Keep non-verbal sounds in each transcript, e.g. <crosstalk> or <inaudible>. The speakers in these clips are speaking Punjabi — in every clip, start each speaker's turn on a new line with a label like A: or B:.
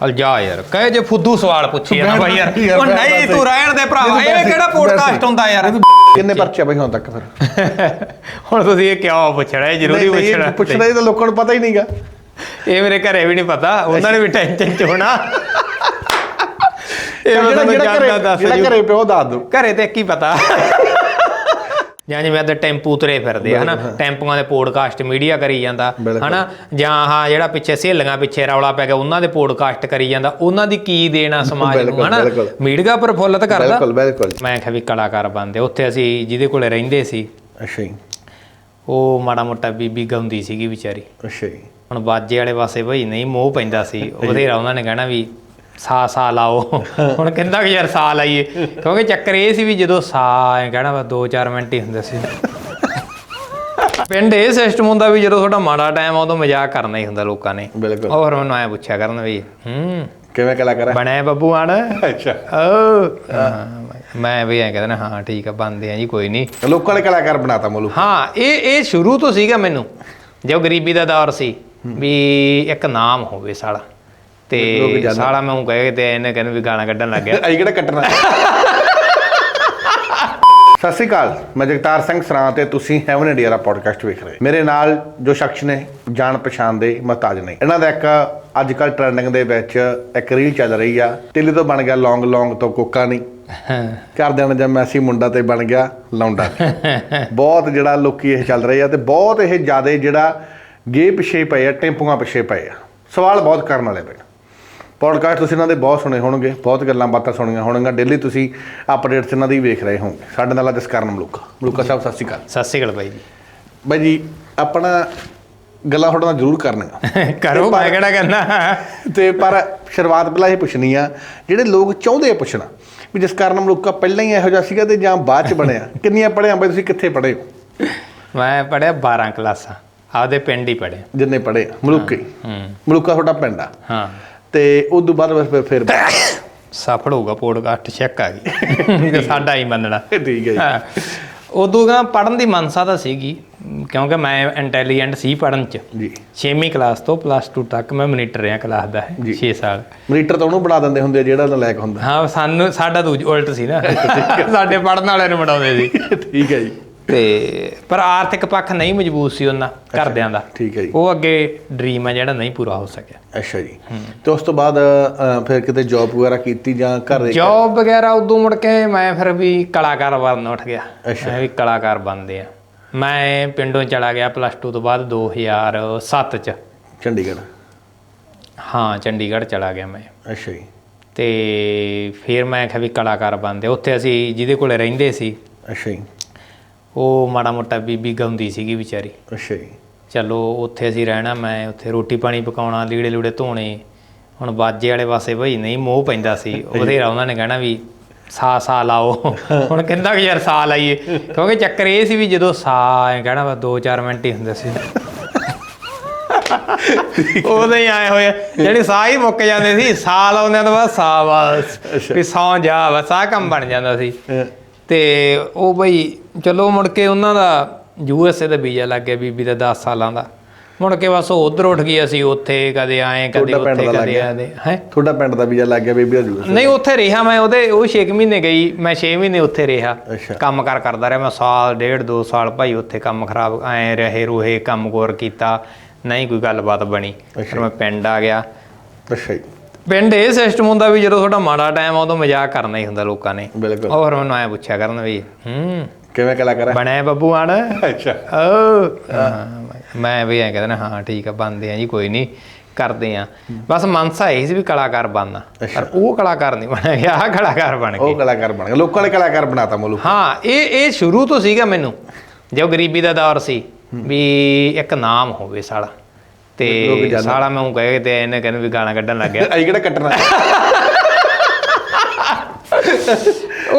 A: ਹਲ ਜਾ ਯਾਰ ਕਹੇ ਜੇ ਫੁੱਦੂ ਸਵਾਲ ਪੁੱਛੀ ਨਾ ਬਾਈ ਯਾਰ। ਉਹ ਨਹੀਂ ਤੂੰ ਰਹਿਣ ਦੇ ਭਰਾਵਾ ਇਹ ਕਿਹੜਾ ਪੋਡਕਾਸਟ ਹੁੰਦਾ ਯਾਰ?
B: ਕਿੰਨੇ ਪਰਚੇ ਬਈ ਹੁਣ ਤੱਕ ਫਿਰ? <laughs>
A: ਹੁਣ ਤੁਸੀਂ ਇਹ ਕਿਉਂ ਪੁੱਛਣਾ ਇਹ ਜ਼ਰੂਰੀ ਪੁੱਛਣਾ
B: ਪੁੱਛਣਾ ਇਹ ਤਾਂ ਲੋਕਾਂ ਨੂੰ ਪਤਾ ਹੀ ਨਹੀਂਗਾ।
A: ਇਹ ਮੇਰੇ ਘਰੇ ਵੀ ਨਹੀਂ ਪਤਾ ਉਹਨਾਂ ਨੇ ਵੀ ਟੈਨਸ਼ਨ ਚ ਹੋਣਾ। <laughs> ਇਹ ਮੈਂ
B: ਜਿਹੜਾ
A: ਤੁਹਾਨੂੰ
B: ਜਿਹੜਾ
A: ਜਾਣਦਾ
B: ਘਰੇ
A: ਦੱਸ
B: ਜਿਹੜਾ
A: ਜੂ।
B: ਘਰੇ ਪਿਓ ਦੱਸ ਦੋ।
A: ਘਰੇ ਤੇ ਕੀ ਪਤਾ। ਜਾਂ ਜਿਵੇਂ ਤੇ ਟੈਂਪੂ ਤੁਰੇ ਫਿਰਦੇ ਆ ਹਨਾ? ਟੈਂਪੂਆਂ ਦੇ ਪੋਡਕਾਸਟ ਮੀਡੀਆ ਕਰੀ ਜਾਂਦਾ। ਹਨਾ? ਜਾਂ ਹਾਂ ਜਿਹੜਾ ਪਿੱਛੇ ਸਹੇਲੀਆਂ ਪਿੱਛੇ ਰੌਲਾ ਪੈ ਗਿਆ ਉਹਨਾਂ ਦੇ ਪੋਡਕਾਸਟ ਕਰੀ ਜਾਂਦਾ ਉਹਨਾਂ ਦੀ ਕੀ ਦੇਣਾ ਸਮਾਜ ਨੂੰ ਹਨਾ। ਮੀਡੀਆ ਪ੍ਰਫੁੱਲਤ ਕਰਦਾ।
B: ਬਿਲਕੁਲ ਬਿਲਕੁਲ।
A: ਮੈਂ ਕਿਹਾ ਵੀ ਕਲਾਕਾਰ ਬਣਦੇ ਉੱਥੇ ਅਸੀਂ ਜਿਹਦੇ ਕੋਲੇ ਰਹਿੰਦੇ ਸੀ
B: ਅੱਛਾ ਜੀ।
A: ਉਹ ਮਾੜਾ ਮੋਟਾ ਬੀਬੀ ਗਾਉਂਦੀ ਸੀਗੀ ਵਿਚਾਰੀ।
B: ਅੱਛਾ ਜੀ।
A: ਹੁਣ ਬਾਜੇ ਵਾਲੇ ਪਾਸੇ ਭਾਈ ਨਹੀਂ ਮੋਹ ਪੈਂਦਾ ਸੀ। ਉਹਦੇ ਉਹਨਾਂ ਨੇ ਕਹਿਣਾ ਵੀ ਸਾ ਸਾ ਲਾਓ। ਹੁਣ ਕਹਿੰਦਾ ਕਿ ਯਾਰ ਸਾ ਲਾਈਏ। ਕਿਉਂਕਿ ਚੱਕਰ ਇਹ ਸੀ ਵੀ ਜਦੋਂ ਸਾ ਐ ਕਹਿਣਾ ਵਾ 2-4 ਮਿੰਟ ਹੀ ਹੁੰਦੇ ਸੀ। ਪਿੰਡ ਇਹ ਸਿਸਟਮ ਹੁੰਦਾ ਵੀ ਜਦੋਂ ਤੁਹਾਡਾ ਮਾੜਾ ਟਾਈਮ ਆ ਉਦੋਂ ਮਜ਼ਾਕ ਕਰਨਾ ਹੀ ਹੁੰਦਾ ਲੋਕਾਂ ਨੇ।
B: ਬਿਲਕੁਲ।
A: ਔਰ ਮੈਨੂੰ ਐ ਪੁੱਛਿਆ ਕਰਨ ਵੀ ਹੂੰ।
B: ਕਿਵੇਂ ਕਲਾਕਾਰ
A: ਬਣਿਆ ਬੱਬੂ ਆਣ
B: ਅੱਛਾ।
A: ਓ ਮੈਂ ਵੀ ਐ ਕਹਿੰਦਾ ਹਾਂ ਠੀਕ ਆ ਬੰਦੇ ਆ ਜੀ ਕੋਈ ਨਹੀਂ।
B: ਲੋਕਾਂ ਨੇ ਕਲਾਕਾਰ ਬਣਾਤਾ ਮੋਲੂ।
A: ਹਾਂ ਇਹ ਇਹ ਸ਼ੁਰੂ ਤੋਂ ਸੀਗਾ ਮੈਨੂੰ। ਜੋ ਗਰੀਬੀ ਦਾ ਦੌਰ ਸੀ ਵੀ ਇੱਕ ਨਾਮ ਹੋਵੇ ਸਾਲਾ। ਤੇ। ਸਾਲਾ ਮੈਂ ਉਹ ਕਹੇ ਤੇ ਇਹਨੇ ਕਹਿੰਦੇ ਵੀ ਗਾਣਾ ਕੱਢਣ ਲੱਗ ਗਿਆ।
B: ਆਈ ਕਿਹੜਾ ਕੱਟਣਾ? ਸਤਿ ਸ਼੍ਰੀ ਅਕਾਲ ਮੈਂ ਜਗਤਾਰ ਸਿੰਘ ਸਰਾਂ ਤੇ ਤੁਸੀਂ ਹੈਵਨ ਇੰਡੀਆ ਦਾ ਪੋਡਕਾਸਟ ਵੇਖ ਰਹੇ ਮੇਰੇ ਨਾਲ ਜੋ ਸ਼ਖਸ ਨੇ ਜਾਣ ਪਛਾਣ ਦੇ ਮਹਤਾਜ ਨੇ। ਇਹਨਾਂ ਦਾ ਇੱਕ ਅੱਜ ਕੱਲ ਟ੍ਰੈਂਡਿੰਗ ਦੇ ਵਿੱਚ ਇੱਕ ਰੀਲ ਚੱਲ ਰਹੀ ਆ। ਤਿੱਲੀ ਤੋਂ ਬਣ ਗਿਆ ਲੌਂਗ ਲੌਂਗ ਤੋਂ ਕੋਕਾ ਨਹੀਂ ਘਰਦਿਆਂ ਨੇ ਜਦ ਮੈਸੀ ਮੁੰਡਾ ਤੇ ਬਣ ਗਿਆ ਲੌਂਡਾ <laughs> ਬਹੁਤ ਜਿਹੜਾ ਲੋਕੀ ਇਹ ਚੱਲ ਰਹੇ ਆ ਤੇ ਬਹੁਤ ਇਹ ਜਿਆਦੇ ਜਿਹੜਾ ਗੇ ਪਿਛੇ ਪਏ ਆ ਟੈਂਪੂਆਂ ਪਿਛੇ ਪਏ ਆ। ਸਵਾਲ ਬਹੁਤ ਕਰਨ ਵਾਲੇ ਪਏ ਪੋਡਕਾਸਟ ਤੁਸੀਂ ਇਹਨਾਂ ਦੇ ਬਹੁਤ ਸੁਣੇ ਹੋਣਗੇ ਬਹੁਤ ਗੱਲਾਂ ਬਾਤਾਂ ਸੁਣੀਆਂ ਹੋਣਗੀਆਂ। ਡੇਲੀ ਤੁਸੀਂ ਅਪਡੇਟਸ ਇਹਨਾਂ ਦੀ ਵੇਖ ਰਹੇ ਹੋਵੋਗੇ। ਸਾਡੇ ਨਾਲ ਅੱਜ ਸਕਾਰਨ ਮਲੂਕਾ। ਮਲੂਕਾ ਸਾਹਿਬ ਸਤਿ ਸ਼੍ਰੀ ਅਕਾਲ।
A: ਸਤਿ ਸ਼੍ਰੀ ਅਕਾਲ ਬਾਈ ਜੀ।
B: ਬਾਈ ਜੀ ਆਪਣਾ ਗੱਲਾਂ ਤੁਹਾਡੇ ਨਾਲ ਜ਼ਰੂਰ ਕਰਨੀਆਂ। <laughs>
A: ਕਰੋ ਮੈਂ ਕਿਹੜਾ ਕਹਿੰਦਾ <laughs>
B: ਤੇ ਪਰ ਸ਼ੁਰੂਆਤ ਪਹਿਲਾਂ ਇਹ ਪੁੱਛਣੀ ਆ ਜਿਹੜੇ ਲੋਕ ਚਾਹੁੰਦੇ ਆ ਪੁੱਛਣਾ ਵੀ ਜਿਸ ਕਾਰਨ ਮਲੂਕਾ ਪਹਿਲਾਂ ਹੀ ਇਹੋ ਜਿਹਾ ਸੀਗਾ ਤੇ ਜਾਂ ਬਾਅਦ ਚ ਬਣਿਆ? <laughs> ਕਿੰਨੀਆਂ ਪੜ੍ਹੇ ਆ ਬਾਈ ਤੁਸੀਂ ਕਿੱਥੇ ਪੜ੍ਹੇ ਹੋ?
A: ਮੈਂ ਪੜਿਆ 12 ਕਲਾਸਾਂ ਆਪਦੇ ਪਿੰਡ ਹੀ ਪੜਿਆ
B: ਜਿੰਨੇ ਪੜ੍ਹੇ ਆ ਮਲੂਕੇ।
A: ਹੂੰ।
B: ਮਲੂਕਾ ਤੁਹਾਡਾ ਪਿੰਡ ਆ।
A: ਹਾਂ।
B: ਤੇ ਉਸ ਤੋਂ ਬਾਅਦ ਬਸ ਫਿਰ
A: ਸਫਲ ਹੋਊਗਾ ਪੋਡਕਾਸਟ ਚੈੱਕ ਆ ਗਈ। <laughs> ਤੇ ਸਾਡਾ ਹੀ ਮੰਨਣਾ।
B: ਠੀਕ ਹੈ ਜੀ।
A: ਹਾਂ। ਉਦੋਂ ਗਾ ਪੜਨ ਦੀ ਮਨਸਾ ਤਾਂ ਸੀਗੀ ਕਿਉਂਕਿ ਮੈਂ ਇੰਟੈਲੀਜੈਂਟ ਸੀ ਪੜਨ ਚ।
B: ਜੀ।
A: 6ਵੀਂ ਕਲਾਸ ਤੋਂ ਪਲੱਸ 2 ਤੱਕ ਮੈਂ ਮੋਨੀਟਰ ਰਿਹਾ ਕਲਾਸ ਦਾ
B: ਜੀ।
A: 6 ਸਾਲ।
B: ਮੀਟਰ ਤਾਂ ਉਹਨੂੰ ਬਣਾ ਦਿੰਦੇ ਹੁੰਦੇ ਆ ਜਿਹੜਾ ਨਲਾਇਕ ਹੁੰਦਾ।
A: ਹਾਂ ਸਾਨੂੰ ਸਾਡਾ ਦੂਜ ਉਲਟ ਸੀ ਨਾ। ਸਾਡੇ ਪੜਨ ਵਾਲਿਆਂ ਨੂੰ ਬਣਾਉਂਦੇ ਸੀ। <laughs>
B: ਠੀਕ ਹੈ ਜੀ।
A: ਤੇ ਪਰ ਆਰਥਿਕ ਪੱਖ ਨਹੀਂ ਮਜ਼ਬੂਤ ਸੀ ਉਹਨਾਂ ਘਰਦਿਆਂ ਦਾ।
B: ਠੀਕ ਹੈ ਜੀ।
A: ਉਹ ਅੱਗੇ ਡ੍ਰੀਮ ਹੈ ਜਿਹੜਾ ਨਹੀਂ ਪੂਰਾ ਹੋ ਸਕਿਆ।
B: ਅੱਛਾ ਜੀ। ਤੇ ਉਸ ਤੋਂ ਬਾਅਦ ਫਿਰ ਕਿਤੇ ਜੌਬ ਵਗੈਰਾ ਕੀਤੀ ਜਾਂ ਘਰ ਦੇ
A: ਜੌਬ ਵਗੈਰਾ ਉਦੋਂ ਮੁੜ ਕੇ ਮੈਂ ਫਿਰ ਵੀ ਕਲਾਕਾਰ ਬਣਨ ਉੱਠ ਗਿਆ।
B: ਅੱਛਾ।
A: ਮੈਂ ਵੀ ਕਲਾਕਾਰ ਬਣਦੇ ਆ। ਮੈਂ ਪਿੰਡੋਂ ਚਲਾ ਗਿਆ ਪਲੱਸ 2 ਤੋਂ ਬਾਅਦ 2007 ਚ।
B: ਚੰਡੀਗੜ੍ਹ।
A: ਹਾਂ ਚੰਡੀਗੜ੍ਹ ਚਲਾ ਗਿਆ ਮੈਂ।
B: ਅੱਛਾ ਜੀ।
A: ਤੇ ਫਿਰ ਮੈਂ ਕਿਹਾ ਵੀ ਕਲਾਕਾਰ ਬਣਦੇ ਉੱਥੇ ਅਸੀਂ ਜਿਹਦੇ ਕੋਲੇ ਰਹਿੰਦੇ ਸੀ।
B: ਅੱਛਾ ਜੀ।
A: ਉਹ ਮਾੜਾ ਮੋਟਾ ਬੀਬੀ ਗਾਉਂਦੀ ਸੀਗੀ ਵਿਚਾਰੀ।
B: ਅੱਛਾ ਜੀ।
A: ਚਲੋ ਉੱਥੇ ਅਸੀਂ ਰਹਿਣਾ ਮੈਂ ਉੱਥੇ ਰੋਟੀ ਪਾਣੀ ਪਕਾਉਣਾ ਲੀੜੇ ਲੂੜੇ ਧੋਣੇ। ਹੁਣ ਬਾਜੇ ਵਾਲੇ ਪਾਸੇ ਭਾਈ ਨਹੀਂ ਮੋਹ ਪੈਂਦਾ ਸੀ। ਉਹਦੇ ਉਹਨਾਂ ਨੇ ਕਹਿਣਾ ਵੀ ਸਾ ਸਾ ਲਾਓ। ਹੁਣ ਕਹਿੰਦਾ ਕਿ ਯਾਰ ਸਾ ਲਾਈਏ। ਕਿਉਂਕਿ ਚੱਕਰ ਇਹ ਸੀ ਵੀ ਜਦੋਂ ਸਾ ਐ ਕਹਿਣਾ ਵਾ 2-4 ਮਿੰਟ ਹੀ ਹੁੰਦੇ ਸੀ। ਉਹਦੇ ਹੀ ਆਏ ਹੋਏ ਆ। ਜਿਹੜੀ ਸਾਹ ਹੀ ਮੁੱਕ ਜਾਂਦੇ ਸੀ ਸਾਹ ਲਾਉਂਦਿਆਂ ਤੋਂ ਬਾਅਦ ਸਾਹ ਬਸ ਵੀ ਸੌਂ ਜਾ ਬਸ ਆਹ ਕੰਮ ਬਣ ਜਾਂਦਾ ਸੀ। ਤੇ ਉਹ ਬਈ ਚਲੋ ਮੁੜ ਕੇ ਉਹਨਾਂ ਦਾ ਯੂਐਸਏ ਦਾ ਵੀਜ਼ਾ ਲੱਗ ਗਿਆ ਬੀਬੀ ਦਾ 10 ਸਾਲਾਂ ਦਾ। ਮੁੜ ਕੇ ਬਸ ਉਹ ਉਧਰ ਉੱਠ ਗਈ ਅਸੀਂ ਉੱਥੇ ਕਦੇ ਆਏ ਕਦੇ
B: ਤੁਹਾਡਾ ਪਿੰਡ
A: ਉੱਥੇ
B: ਦਾ ਲੱਗ
A: ਕਦੇ
B: ਗਿਆ?
A: ਆਦੇ ਹੈ?
B: ਤੁਹਾਡਾ ਪਿੰਡ ਦਾ ਵੀਜ਼ਾ ਲੱਗ ਗਿਆ ਬੇਬੀ ਦਾ ਜੂਸ
A: ਨਹੀਂ ਉੱਥੇ ਰਿਹਾ ਮੈਂ ਉਹਦੇ ਉਹ 6 ਮਹੀਨੇ ਗਈ ਮੈਂ 6 ਮਹੀਨੇ ਉੱਥੇ ਰਿਹਾ।
B: ਅੱਛਾ।
A: ਕੰਮ ਕਾਰ ਕਰਦਾ ਰਿਹਾ ਮੈਂ ਸਾਲ ਡੇਢ ਦੋ ਸਾਲ ਭਾਈ ਉੱਥੇ ਕੰਮ ਖਰਾਬ ਐ ਰਹੇ ਰੂਹੇ ਕੰਮ ਕੋਰ ਕੀਤਾ ਨਹੀਂ ਕੋਈ ਗੱਲਬਾਤ ਬਣੀ। ਫਿਰ ਮੈਂ ਪਿੰਡ ਆ ਗਿਆ।
B: ਅੱਛਾ ਜੀ।
A: ਪਿੰਡ ਇਹ ਸਿਸਟਮ ਹੁੰਦਾ ਵੀ ਜਦੋਂ ਤੁਹਾਡਾ ਮਾੜਾ ਟਾਈਮ ਆ ਉਦੋਂ ਮਜ਼ਾਕ ਕਰਨਾ ਹੀ ਹੁੰਦਾ ਲੋਕਾਂ ਨੇ।
B: ਬਿਲਕੁਲ।
A: ਔਰ ਮੈਨੂੰ ਐ ਪੁੱਛਿਆ ਕਰਨ ਵੀ ਹੂੰ
B: ਕਿਵੇਂ ਕਲਾਕਾਰ ਹੈ
A: ਬਣਿਆ ਬੱਬੂ ਆਣ?
B: ਅੱਛਾ।
A: ਓ ਮੈਂ ਵੀ ਐ ਕਹਿੰਦਾ ਹਾਂ ਠੀਕ ਆ ਬਣਦੇ ਆ ਜੀ ਕੋਈ ਨਹੀਂ ਕਰਦੇ ਆ। ਬਸ ਮਨਸਾ ਇਹ ਸੀ ਵੀ ਕਲਾਕਾਰ ਬਣਨਾ। ਪਰ ਉਹ ਕਲਾਕਾਰ ਨਹੀਂ ਬਣ ਗਿਆ ਆਹ ਕਲਾਕਾਰ ਬਣ
B: ਉਹ
A: ਗਏ।
B: ਕਲਾਕਾਰ ਬਣ ਗਿਆ ਲੋਕਾਂ ਨੇ ਕਲਾਕਾਰ ਬਣਾਤਾ ਮੋਲੂ
A: ਹਾਂ ਇਹ ਇਹ ਸ਼ੁਰੂ ਤੋਂ ਸੀਗਾ ਮੈਨੂੰ ਜੋ ਗਰੀਬੀ ਦਾ ਦੌਰ ਸੀ ਵੀ ਇੱਕ ਨਾਮ ਹੋਵੇ ਸਾਲਾ। ਤੇ। ਸਾਲਾ ਮੈਂ ਉਹ ਕਹੇ ਤੇ ਇਹਨੇ ਕਹਿੰਦੇ ਵੀ ਗਾਣਾ ਕੱਢਣ ਲੱਗ ਗਿਆ।
B: ਆਈ ਕਿਹੜਾ ਕੱਟਣਾ? <laughs>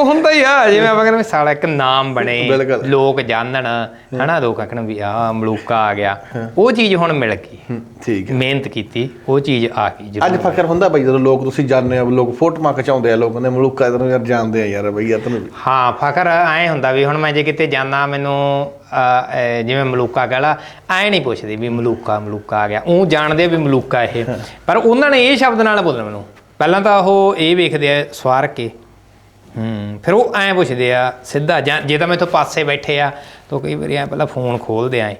A: ਉਹ ਹੁੰਦਾ ਹੀ ਆ ਜਿਵੇਂ ਆਪਾਂ ਕਹਿੰਦੇ ਸਾਲਾ ਇੱਕ ਨਾਮ ਬਣੇ। ਲੋਕ ਜਾਣਨ ਹਨਾ ਲੋਕ ਆਖਣ ਵੀ ਆ ਮਲੂਕਾ ਆ ਗਿਆ। ਉਹ ਚੀਜ਼ ਹੁਣ ਮਿਲ ਗਈ।
B: ਠੀਕ ਹੈ।
A: ਮਿਹਨਤ ਕੀਤੀ ਉਹ ਚੀਜ਼ ਆ ਗਈ
B: ਅੱਜ ਫਕਰ ਹੁੰਦਾ ਬਈ ਜਦੋਂ ਲੋਕ ਤੁਸੀਂ ਜਾਣਦੇ ਆ ਲੋਕ ਫੋਟੋਆਂ ਖਿਚਾਉਂਦੇ ਆ ਲੋਕ ਕਹਿੰਦੇ ਮਲੂਕਾ ਤੈਨੂੰ ਯਾਰ ਜਾਣਦੇ ਆ ਯਾਰ ਬਈ ਯਾਰ ਤੈਨੂੰ
A: ਹਾਂ ਫਖਰ ਐ ਹੁੰਦਾ ਵੀ ਹੁਣ ਮੈਂ ਜੇ ਕਿਤੇ ਜਾਣਾ ਮੈਨੂੰ ਜਿਵੇਂ ਮਲੂਕਾ ਕਹਲਾ ਐ ਨਹੀਂ ਪੁੱਛਦੇ ਵੀ ਮਲੂਕਾ ਮਲੂਕਾ ਆ ਗਿਆ। ਉਹ ਜਾਣਦੇ ਆ ਵੀ ਮਲੂਕਾ ਇਹ। ਪਰ ਉਹਨਾਂ ਨੇ ਇਹ ਸ਼ਬਦ ਨਾਲ ਬੋਲਣਾ ਮੈਨੂੰ। ਪਹਿਲਾਂ ਤਾਂ ਉਹ ਇਹ ਵੇਖਦੇ ਆ ਸਵਾਰ ਕੇ ਹੂੰ ਫਿਰ ਉਹ ਐ ਪੁੱਛਦੇ ਆ ਸਿੱਧਾ ਜਾਂ ਜੇ ਤਾਂ ਮੈਥੋਂ ਪਾਸੇ ਬੈਠੇ ਆ ਤਾਂ ਕਈ ਵਾਰੀ ਐ ਪਹਿਲਾਂ ਫੋਨ ਖੋਲਦੇ ਆ।